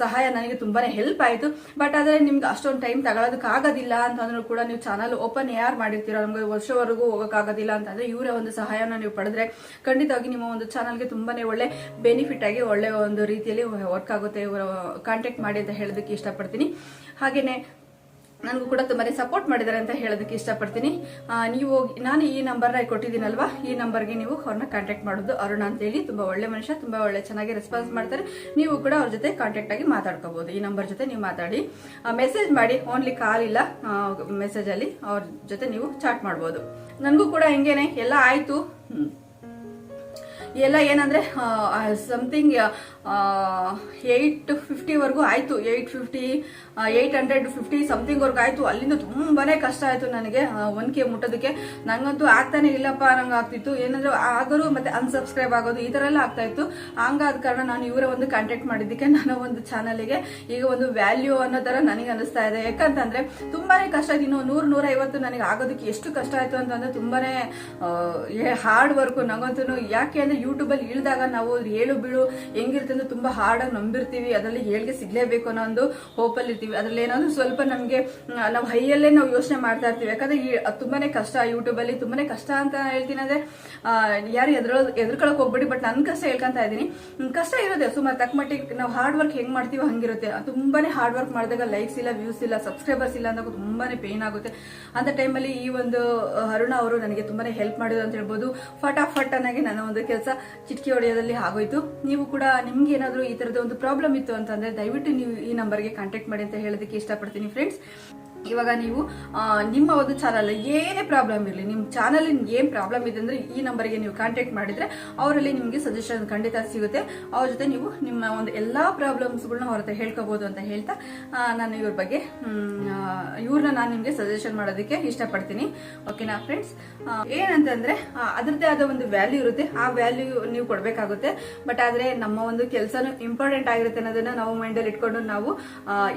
ಸಹಾಯ ನನಗೆ ತುಂಬಾನೇ ಹೆಲ್ಪ್ ಆಯಿತು. ಬಟ್ ಆದರೆ ನಿಮ್ಗೆ ಅಷ್ಟೊಂದು ಟೈಮ್ ತಗೊಳ್ಳೋದಕ್ಕಾಗೋದಿಲ್ಲ ಅಂತಂದ್ರೂ ಕೂಡ ನೀವು ಚಾನಲ್ ಓಪನ್ ಯಾರು ಮಾಡಿರ್ತೀರೋ, ನಮ್ಗೆ ವರ್ಷವರೆಗೂ ಹೋಗೋಕ್ಕಾಗೋದಿಲ್ಲ ಅಂತಂದ್ರೆ ಇವರ ಒಂದು ಸಹಾಯನ ನೀವು ಪಡೆದ್ರೆ ಖಂಡಿತವಾಗಿ ನಿಮ್ಮ ಒಂದು ಚಾನಲ್ಗೆ ತುಂಬಾನೇ ಒಳ್ಳೆ ಬೆನಿಫಿಟ್ ಆಗಿ ಒಳ್ಳೆ ಒಂದು ರೀತಿಯಲ್ಲಿ ವರ್ಕ್ ಆಗುತ್ತೆ. ಇವರ ಕಾಂಟ್ಯಾಕ್ಟ್ ಮಾಡಿ ಅಂತ ಹೇಳೋದಕ್ಕೆ ಇಷ್ಟಪಡ್ತೀನಿ. ಹಾಗೇನೆ ನನಗೂ ಕೂಡ ತುಂಬಾನೇ ಸಪೋರ್ಟ್ ಮಾಡಿದ್ದಾರೆ ಅಂತ ಹೇಳೋದಕ್ಕೆ ಇಷ್ಟಪಡ್ತೀನಿ. ನೀವು ನಾನು ಈ ನಂಬರ್ನ ಕೊಟ್ಟಿದ್ದೀನಲ್ವಾ? ಈ ನಂಬರ್ಗೆ ನೀವು ಅವ್ರನ್ನ ಕಾಂಟ್ಯಾಕ್ಟ್ ಮಾಡೋದು ಅರುಣ ಅಂತೇಳಿ ತುಂಬಾ ಒಳ್ಳೆ ಮನುಷ್ಯ, ತುಂಬಾ ಒಳ್ಳೆ ಚೆನ್ನಾಗಿ ರೆಸ್ಪಾನ್ಸ್ ಮಾಡ್ತಾರೆ. ನೀವು ಕೂಡ ಅವ್ರ ಜೊತೆ ಕಾಂಟ್ಯಾಕ್ಟ್ ಆಗಿ ಮಾತಾಡ್ಕೋಬಹುದು ಈ ನಂಬರ್ ಜೊತೆ ನೀವು ಮಾತಾಡಿ. ಮೆಸೇಜ್ ಮಾಡಿ. ಓನ್ಲಿ ಕಾಲ್ ಇಲ್ಲ. ಮೆಸೇಜ್ ಅಲ್ಲಿ ಅವ್ರ ಜೊತೆ ನೀವು ಚಾಟ್ ಮಾಡ್ಬೋದು. ನನಗೂ ಕೂಡ ಹಿಂಗೇನೆ. ಎಲ್ಲ ಆಯ್ತು. ಎಲ್ಲ ಏನಂದ್ರೆ ಸಮಥಿಂಗ್ ಏಯ್ಟ್ ಫಿಫ್ಟಿವರೆಗೂ ಆಯ್ತು. Eight fifty eight hundred fifty ಸಮಥಿಂಗ್ವರೆಗೂ ಆಯ್ತು. ಅಲ್ಲಿಂದ ತುಂಬಾನೇ ಕಷ್ಟ ಆಯ್ತು ನನಗೆ ಒನ್ ಕೆ ಮುಟ್ಟೋದಕ್ಕೆ. ನಂಗಂತೂ ಆಗ್ತಾನೆ ಇಲ್ಲಪ್ಪ, ನಂಗೆ ಆಗ್ತಿತ್ತು. ಏನಂದ್ರೆ ಆಗೋರು ಮತ್ತೆ ಅನ್ಸಬ್ಸ್ಕ್ರೈಬ್ ಆಗೋದು ಈ ಥರ ಎಲ್ಲ ಆಗ್ತಾ ಇತ್ತು. ಹಂಗಾದ ಕಾರಣ ನಾನು ಇವರ ಒಂದು ಕಾಂಟ್ಯಾಕ್ಟ್ ಮಾಡಿದ್ದಕ್ಕೆ, ನಾನು ಒಂದು ಚಾನಲ್ಗೆ ಈಗ ಒಂದು ವ್ಯಾಲ್ಯೂ ಅನ್ನೋ ತರ ನನಗೆ ಅನಿಸ್ತಾ ಇದೆ. ಯಾಕಂತಂದ್ರೆ ತುಂಬಾನೇ ಕಷ್ಟ ಆಯ್ತು. ಇನ್ನು ನೂರು, ನೂರೈವತ್ತು ನನಗೆ ಆಗೋದಕ್ಕೆ ಎಷ್ಟು ಕಷ್ಟ ಆಯ್ತು ಅಂತಂದ್ರೆ ತುಂಬಾನೇ ಹಾರ್ಡ್ ವರ್ಕ್ ನಂಗಂತೂ ಯಾಕೆ ಅಂದರೆ ಯೂಟ್ಯೂಬ್ ಅಲ್ಲಿ ಇಳಿದಾಗ ನಾವು ಹೇಳು, ಬೀಳು ಹೆಂಗಿರುತ್ತೆ ಅಂದ್ರೆ ತುಂಬಾ ಹಾರ್ಡ್ ಆಗಿ ನಂಬಿರ್ತೀವಿ, ಅದರಲ್ಲಿ ಏಳ್ಗೆ ಸಿಗ್ಲೇಬೇಕು ಅನ್ನೋ ಒಂದು ಹೋಪ್ ಅಲ್ಲಿ ಇರ್ತೀವಿ. ಅದ್ರಲ್ಲಿ ಏನಾದ್ರು ಸ್ವಲ್ಪ ನಮ್ಗೆ ನಾವು ಹೈಯಲ್ಲೇ ನಾವು ಯೋಚನೆ ಮಾಡ್ತಾ ಇರ್ತೀವಿ. ಯಾಕಂದ್ರೆ ತುಂಬಾನೇ ಕಷ್ಟ ಯೂಟ್ಯೂಬ್ ಅಲ್ಲಿ, ತುಂಬಾನೇ ಕಷ್ಟ ಅಂತ ಹೇಳ್ತೀನಿ ಅಂದ್ರೆ ಯಾರು ಎದುರೋ, ಎದ್ರಕೊಳಕ್ ಹೋಗ್ಬಿಡಿ ಬಟ್ ನನ್ ಕಷ್ಟ ಹೇಳ್ಕೊಂತ ಇದೀನಿ ಕಷ್ಟ ಇರುತ್ತೆ. ಸುಮಾರು ತಕ್ಕ ಮಟ್ಟಿಗೆ ನಾವು ಹಾರ್ಡ್ ವರ್ಕ್ ಹೆಂಗ್ ಮಾಡ್ತೀವಿ ಹಂಗಿರುತ್ತೆ. ತುಂಬಾನೇ ಹಾರ್ಡ್ ವರ್ಕ್ ಮಾಡಿದಾಗ ಲೈಕ್ಸ್ ಇಲ್ಲ ವ್ಯೂಸ್ ಇಲ್ಲ ಸಬ್ಸ್ಕ್ರೈಬರ್ಸ್ ಇಲ್ಲ ಅಂದಾಗ ತುಂಬಾನೇ ಪೇನ್ ಆಗುತ್ತೆ. ಅಂತ ಟೈಮಲ್ಲಿ ಈ ಒಂದು ಅರುಣ ಅವರು ನನಗೆ ತುಂಬಾನೇ ಹೆಲ್ಪ್ ಮಾಡಿದ್ರು ಅಂತ ಹೇಳ್ಬೋದು. ಫಟಾಫಟ್ ಅನ್ನಾಗೆ ನನ್ನ ಒಂದು ಕೆಲಸ ಚಿಟಕಿ ಹೊಡೆಯೋದಲ್ಲಿ ಆಗೋಯ್ತು. ನೀವು ಕೂಡ ನಿಮ್ಗೆ ಏನಾದರೂ ಈ ಥರದ ಒಂದು ಪ್ರಾಬ್ಲಮ್ ಇತ್ತು ಅಂತಂದ್ರೆ ದಯವಿಟ್ಟು ನೀವು ಈ ನಂಬರ್ಗೆ ಕಾಂಟ್ಯಾಕ್ಟ್ ಮಾಡಿ ಅಂತ ಹೇಳೋದಕ್ಕೆ ಇಷ್ಟಪಡ್ತೀನಿ ಫ್ರೆಂಡ್ಸ್ ಇವಾಗ ನೀವು ನಿಮ್ಮ ಒಂದು ಚಾನಲ್ ಏನೇ ಪ್ರಾಬ್ಲಮ್ ಇರಲಿ ನಿಮ್ಮ ಚಾನಲ್ ಏನ್ ಪ್ರಾಬ್ಲಮ್ ಇದೆ ಅಂದ್ರೆ ಈ ನಂಬರ್ಗೆ ನೀವು ಕಾಂಟ್ಯಾಕ್ಟ್ ಮಾಡಿದ್ರೆ ಅವರಲ್ಲಿ ನಿಮಗೆ ಸಜೆಷನ್ ಖಂಡಿತ ಸಿಗುತ್ತೆ. ಅವ್ರ ಜೊತೆ ನೀವು ನಿಮ್ಮ ಒಂದು ಎಲ್ಲಾ ಪ್ರಾಬ್ಲಮ್ಸ್ಗಳನ್ನ ಹತ್ರ ಹೇಳ್ಕೋಬಹುದು ಅಂತ ಹೇಳ್ತಾ ನಾನು ಇವ್ರ ಬಗ್ಗೆ ಇವ್ರನ್ನ ನಾನು ನಿಮಗೆ ಸಜೆಷನ್ ಮಾಡೋದಕ್ಕೆ ಇಷ್ಟಪಡ್ತೀನಿ. ಓಕೆನಾ ಫ್ರೆಂಡ್ಸ್ ಏನಂತಂದ್ರೆ ಅದರದ್ದೇ ಆದ ಒಂದು ವ್ಯಾಲ್ಯೂ ಇರುತ್ತೆ. ಆ ವ್ಯಾಲ್ಯೂ ನೀವು ಕೊಡಬೇಕಾಗುತ್ತೆ. ಬಟ್ ಆದ್ರೆ ನಮ್ಮ ಒಂದು ಕೆಲಸನೂ ಇಂಪಾರ್ಟೆಂಟ್ ಆಗಿರುತ್ತೆ ಅನ್ನೋದನ್ನ ನಾವು ಮೈಂಡಲ್ಲಿ ಇಟ್ಕೊಂಡು ನಾವು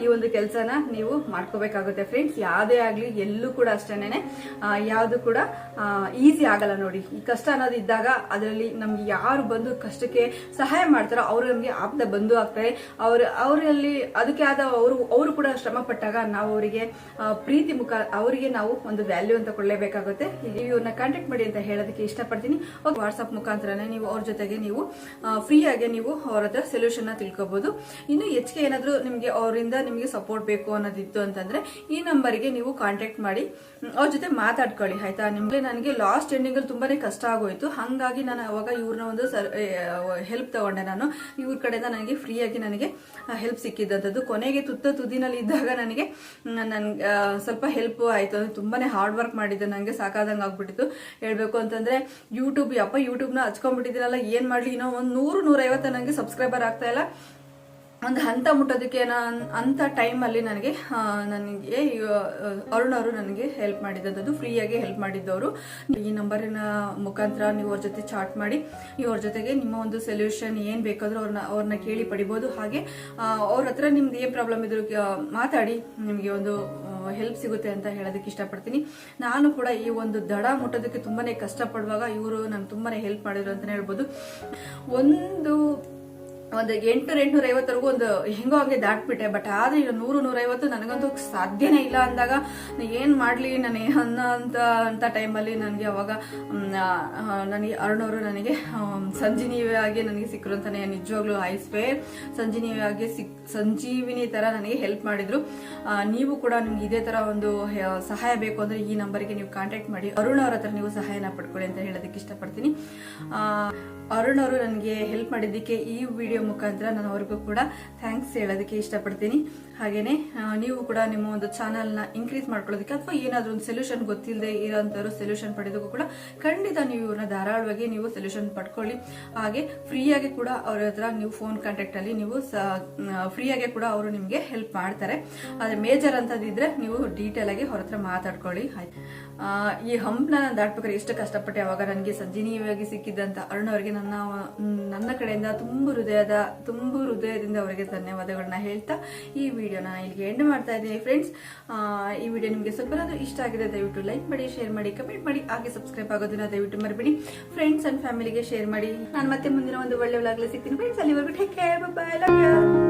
ಈ ಒಂದು ಕೆಲಸನ ನೀವು ಮಾಡ್ಕೋಬೇಕಾಗುತ್ತೆ ಫ್ರೆಂಡ್ಸ್ ಯಾವುದೇ ಆಗಲಿ ಎಲ್ಲೂ ಕೂಡ ಅಷ್ಟೇನೆ ಯಾವುದು ಕೂಡ ಈಸಿ ಆಗಲ್ಲ ನೋಡಿ. ಈ ಕಷ್ಟ ಅನ್ನೋದು ಇದ್ದಾಗ ಅದರಲ್ಲಿ ನಮ್ಗೆ ಯಾರು ಬಂದು ಕಷ್ಟಕ್ಕೆ ಸಹಾಯ ಮಾಡ್ತಾರೋ ಅವರು ನಮಗೆ ಆಪ್ತ ಬಂಧು ಆಗ್ತಾರೆ. ಅವ್ರ, ಅವರಲ್ಲಿ ಅದಕ್ಕೆ ಆದ ಅವರು ಅವರು ಕೂಡ ಶ್ರಮ ಪಟ್ಟಾಗ ನಾವು ಅವರಿಗೆ ಪ್ರೀತಿ ಮುಖ, ಅವರಿಗೆ ನಾವು ಒಂದು ವ್ಯಾಲ್ಯೂ ಅಂತ ಕೊಡಲೇಬೇಕಾಗುತ್ತೆ. ಇವ್ರನ್ನ ಕಾಂಟ್ಯಾಕ್ಟ್ ಮಾಡಿ ಅಂತ ಹೇಳೋದಕ್ಕೆ ಇಷ್ಟಪಡ್ತೀನಿ. ವಾಟ್ಸ್ಆಪ್ ಮುಖಾಂತರನೇ ನೀವು ಅವ್ರ ಜೊತೆಗೆ ನೀವು ಫ್ರೀ ಆಗಿ ನೀವು ಅವ್ರ ಹತ್ರ ಸೊಲ್ಯೂಷನ್ ತಿಳ್ಕೊಬಹುದು ಇನ್ನು ಹೆಚ್ಚಿಗೆ ಏನಾದರೂ ನಿಮಗೆ ಅವರಿಂದ ನಿಮಗೆ ಸಪೋರ್ಟ್ ಬೇಕು ಅನ್ನೋದಿತ್ತು ಅಂತಂದ್ರೆ, ಈ ನಂಬರ್ಗೆ ನೀವು ಕಾಂಟ್ಯಾಕ್ಟ್ ಮಾಡಿ. ಅವ್ರ ಜೊತೆ ಮಾತಾಡ್ಕೊಳ್ಳಿ, ಆಯ್ತಾ? ನಿಮ್ಗೆ ನನಗೆ ಲಾಸ್ಟ್ ಎಂಡಿಂಗ್ ಅಲ್ಲಿ ತುಂಬಾನೇ ಕಷ್ಟ ಆಗೋಯ್ತು. ಹಂಗಾಗಿ ನಾನು ಅವಾಗ ಇವ್ರನ್ನ ಒಂದು ಹೆಲ್ಪ್ ತಗೊಂಡೆ ನಾನು. ಇವ್ರ ಕಡೆಯಿಂದ ನನಗೆ ಫ್ರೀ ಆಗಿ ನನಗೆ ಹೆಲ್ಪ್ ಸಿಕ್ಕಿದ್ದಂಥದ್ದು ಕೊನೆಗೆ ತುತ್ತ ತುದಿನಲ್ಲಿ ಇದ್ದಾಗ ನನಗೆ ನನ್ಗೆ ಸ್ವಲ್ಪ ಹೆಲ್ಪ್ ಆಯ್ತು. ಅಂದ್ರೆ ತುಂಬಾನೇ ಹಾರ್ಡ್ ವರ್ಕ್ ಮಾಡಿದ್ದೆ. ನನಗೆ ಸಾಕಾದಂಗೆ ಆಗ್ಬಿಟ್ಟಿತ್ತು. ಹೇಳಬೇಕು ಅಂತಂದ್ರೆ ಯೂಟ್ಯೂಬ್ ಯಪ್ಪ ಯೂಟ್ಯೂಬ್ನ ಹಚ್ಕೊಂಡ್ಬಿಟ್ಟಿದ್ದೀನಲ್ಲ, ಏನು ಮಾಡಲಿ? ಇನ್ನೂ ಒಂದು ನೂರು, ನೂರೈವತ್ತು ನನಗೆ ಸಬ್ಸ್ಕ್ರೈಬರ್ ಆಗ್ತಾ ಇಲ್ಲ. ಒಂದು ಹಂತ ಮುಟ್ಟೋದಕ್ಕೆ ನಾನು ಅಂಥ ಟೈಮಲ್ಲಿ ನನಗೆ ನನಗೆ ಅರುಣ್ ಅವರು ನನಗೆ ಹೆಲ್ಪ್ ಮಾಡಿದಂಥದ್ದು ಫ್ರೀಯಾಗಿ ಹೆಲ್ಪ್ ಮಾಡಿದ್ದವರು. ಈ ನಂಬರಿನ ಮುಖಾಂತರ ನೀವು ಅವ್ರ ಜೊತೆ ಚಾಟ್ ಮಾಡಿ ನೀವು ಅವ್ರ ಜೊತೆಗೆ ನಿಮ್ಮ ಒಂದು ಸೊಲ್ಯೂಷನ್ ಏನು ಬೇಕಾದರೂ ಅವ್ರನ್ನ ಅವ್ರನ್ನ ಕೇಳಿ ಪಡಿಬೋದು. ಹಾಗೆ ಅವ್ರ ಹತ್ರ ನಿಮ್ದು ಏನು ಪ್ರಾಬ್ಲಮ್ ಇದ್ರು ಮಾತಾಡಿ. ನಿಮಗೆ ಒಂದು ಹೆಲ್ಪ್ ಸಿಗುತ್ತೆ ಅಂತ ಹೇಳೋದಕ್ಕೆ ಇಷ್ಟಪಡ್ತೀನಿ. ನಾನು ಕೂಡ ಈ ಒಂದು ದಡ ಮುಟ್ಟೋದಕ್ಕೆ ತುಂಬಾನೇ ಕಷ್ಟಪಡುವಾಗ ಇವರು ನಾನು ತುಂಬಾನೇ ಹೆಲ್ಪ್ ಮಾಡಿದ್ರು ಅಂತಲೇ ಹೇಳ್ಬೋದು. ಒಂದು ಒಂದು ಎಂಟುನೂರ ಎಂಟುನೂರ ಐವತ್ತರೆಗೂ ಒಂದು ಹೆಂಗೋ ಹಂಗೆ ದಾಟ್ಬಿಟ್ಟೆ. ಬಟ್ ಆದ್ರೆ ಈಗ ನೂರು, ನೂರೈವತ್ತು ನನಗಂತೂ ಸಾಧ್ಯನೇ ಇಲ್ಲ ಅಂದಾಗ ಏನು ಮಾಡ್ಲಿ ನಾನು ಅನ್ನೋ ಅಂತ ಅಂತ ಟೈಮಲ್ಲಿ ನನಗೆ ಅವಾಗ ನನಗೆ ಅರುಣವರು ನನಗೆ ಸಂಜೀವಿಯಾಗಿ ನನಗೆ ಸಿಕ್ಕರು ಅಂತಾನೆ ನಿಜವಾಗ್ಲೂ ಸ್ವೇರ್ ಸಂಜೀವಿಯಾಗಿ ಸಿಕ್, ಸಂಜೀವಿನಿ ತರ ನನಗೆ ಹೆಲ್ಪ್ ಮಾಡಿದ್ರು. ನೀವು ಕೂಡ ನಿಮ್ಗೆ ಇದೇ ತರ ಒಂದು ಸಹಾಯ ಬೇಕು ಅಂದ್ರೆ ಈ ನಂಬರ್ಗೆ ನೀವು ಕಾಂಟ್ಯಾಕ್ಟ್ ಮಾಡಿ. ಅರುಣ್ ಅವ್ರ ಹತ್ರ ನೀವು ಸಹಾಯನ ಪಡ್ಕೊಳ್ಳಿ ಅಂತ ಹೇಳೋದಕ್ಕೆ ಇಷ್ಟಪಡ್ತೀನಿ. ಅರುಣ್ ಅವರು ನನಗೆ ಹೆಲ್ಪ್ ಮಾಡಿದ್ದಕ್ಕೆ ಈ ವಿಡಿಯೋ ಮುಖಾಂತರ ನಾನು ಅವ್ರಿಗೂ ಕೂಡ ಥ್ಯಾಂಕ್ಸ್ ಹೇಳೋದಕ್ಕೆ ಇಷ್ಟಪಡ್ತೀನಿ. ಹಾಗೇನೆ ನೀವು ಕೂಡ ನಿಮ್ಮ ಒಂದು ಚಾನಲ್ನ ಇನ್ಕ್ರೀಸ್ ಮಾಡ್ಕೊಳ್ಳೋದಕ್ಕೆ ಅಥವಾ ಏನಾದರೂ ಒಂದು ಸೊಲ್ಯೂಷನ್ ಗೊತ್ತಿಲ್ಲದೆ ಇರೋಂಥವ್ರು ಸೊಲ್ಯೂಷನ್ ಪಡೆದಕ್ಕೂ ಕೂಡ ಖಂಡಿತ ನೀವು ಇವ್ರನ್ನ ಧಾರಾಳವಾಗಿ ನೀವು ಸೊಲ್ಯೂಷನ್ ಪಡ್ಕೊಳ್ಳಿ. ಹಾಗೆ ಫ್ರೀಯಾಗಿ ಕೂಡ ಅವ್ರ ಹತ್ರ ನೀವು ಫೋನ್ ಕಾಂಟ್ಯಾಕ್ಟ್ ಅಲ್ಲಿ ನೀವು ಫ್ರೀಯಾಗಿ ಕೂಡ ಅವರು ನಿಮಗೆ ಹೆಲ್ಪ್ ಮಾಡ್ತಾರೆ. ಆದರೆ ಮೇಜರ್ ಅಂತದಿದ್ರೆ ನೀವು ಡೀಟೇಲ್ ಆಗಿ ಅವ್ರ ಹತ್ರ ಮಾತಾಡ್ಕೊಳ್ಳಿ. ಈ ಹಂಪ್ನ ನಾನು ದಾಟ್ಬೇಕಾದ್ರೆ ಎಷ್ಟು ಕಷ್ಟಪಟ್ಟೆ ಅವಾಗ ನನಗೆ ಸಜ್ಜನೀಯವಾಗಿ ಸಿಕ್ಕಿದ್ದಂಥ ಅರುಣ್ ಅವರಿಗೆ ನನ್ನ ನನ್ನ ಕಡೆಯಿಂದ ತುಂಬ ಹೃದಯದ, ತುಂಬ ಹೃದಯದಿಂದ ಅವರಿಗೆ ಧನ್ಯವಾದಗಳನ್ನ ಹೇಳ್ತಾ ಈ ವಿಡಿಯೋನ ಇಲ್ಲಿಗೆ ಎಂಡ್ ಮಾಡ್ತಾ ಇದ್ದೀನಿ ಫ್ರೆಂಡ್ಸ್ ಈ ವಿಡಿಯೋ ನಿಮಗೆ ಸ್ವಲ್ಪ ಇಷ್ಟ ಆಗಿದೆ ದಯವಿಟ್ಟು ಲೈಕ್ ಮಾಡಿ ಶೇರ್ ಮಾಡಿ ಕಮೆಂಟ್ ಮಾಡಿ, ಹಾಗೆ ಸಬ್ಸ್ಕ್ರೈಬ್ ಆಗೋದನ್ನ ದಯವಿಟ್ಟು ಮರಿಬೇಡಿ. ಫ್ರೆಂಡ್ಸ್ ಅಂಡ್ ಫ್ಯಾಮಿಲಿಗೆ ಶೇರ್ ಮಾಡಿ. ನಾನು ಮತ್ತೆ ಮುಂದಿನ ಒಂದು ಒಳ್ಳೆ ಒಳಗಲೇ ಸಿಗ್ತೀನಿ ಫ್ರೆಂಡ್ಸ್ ಅಲ್ಲಿವರೆಗೂ take care bye love you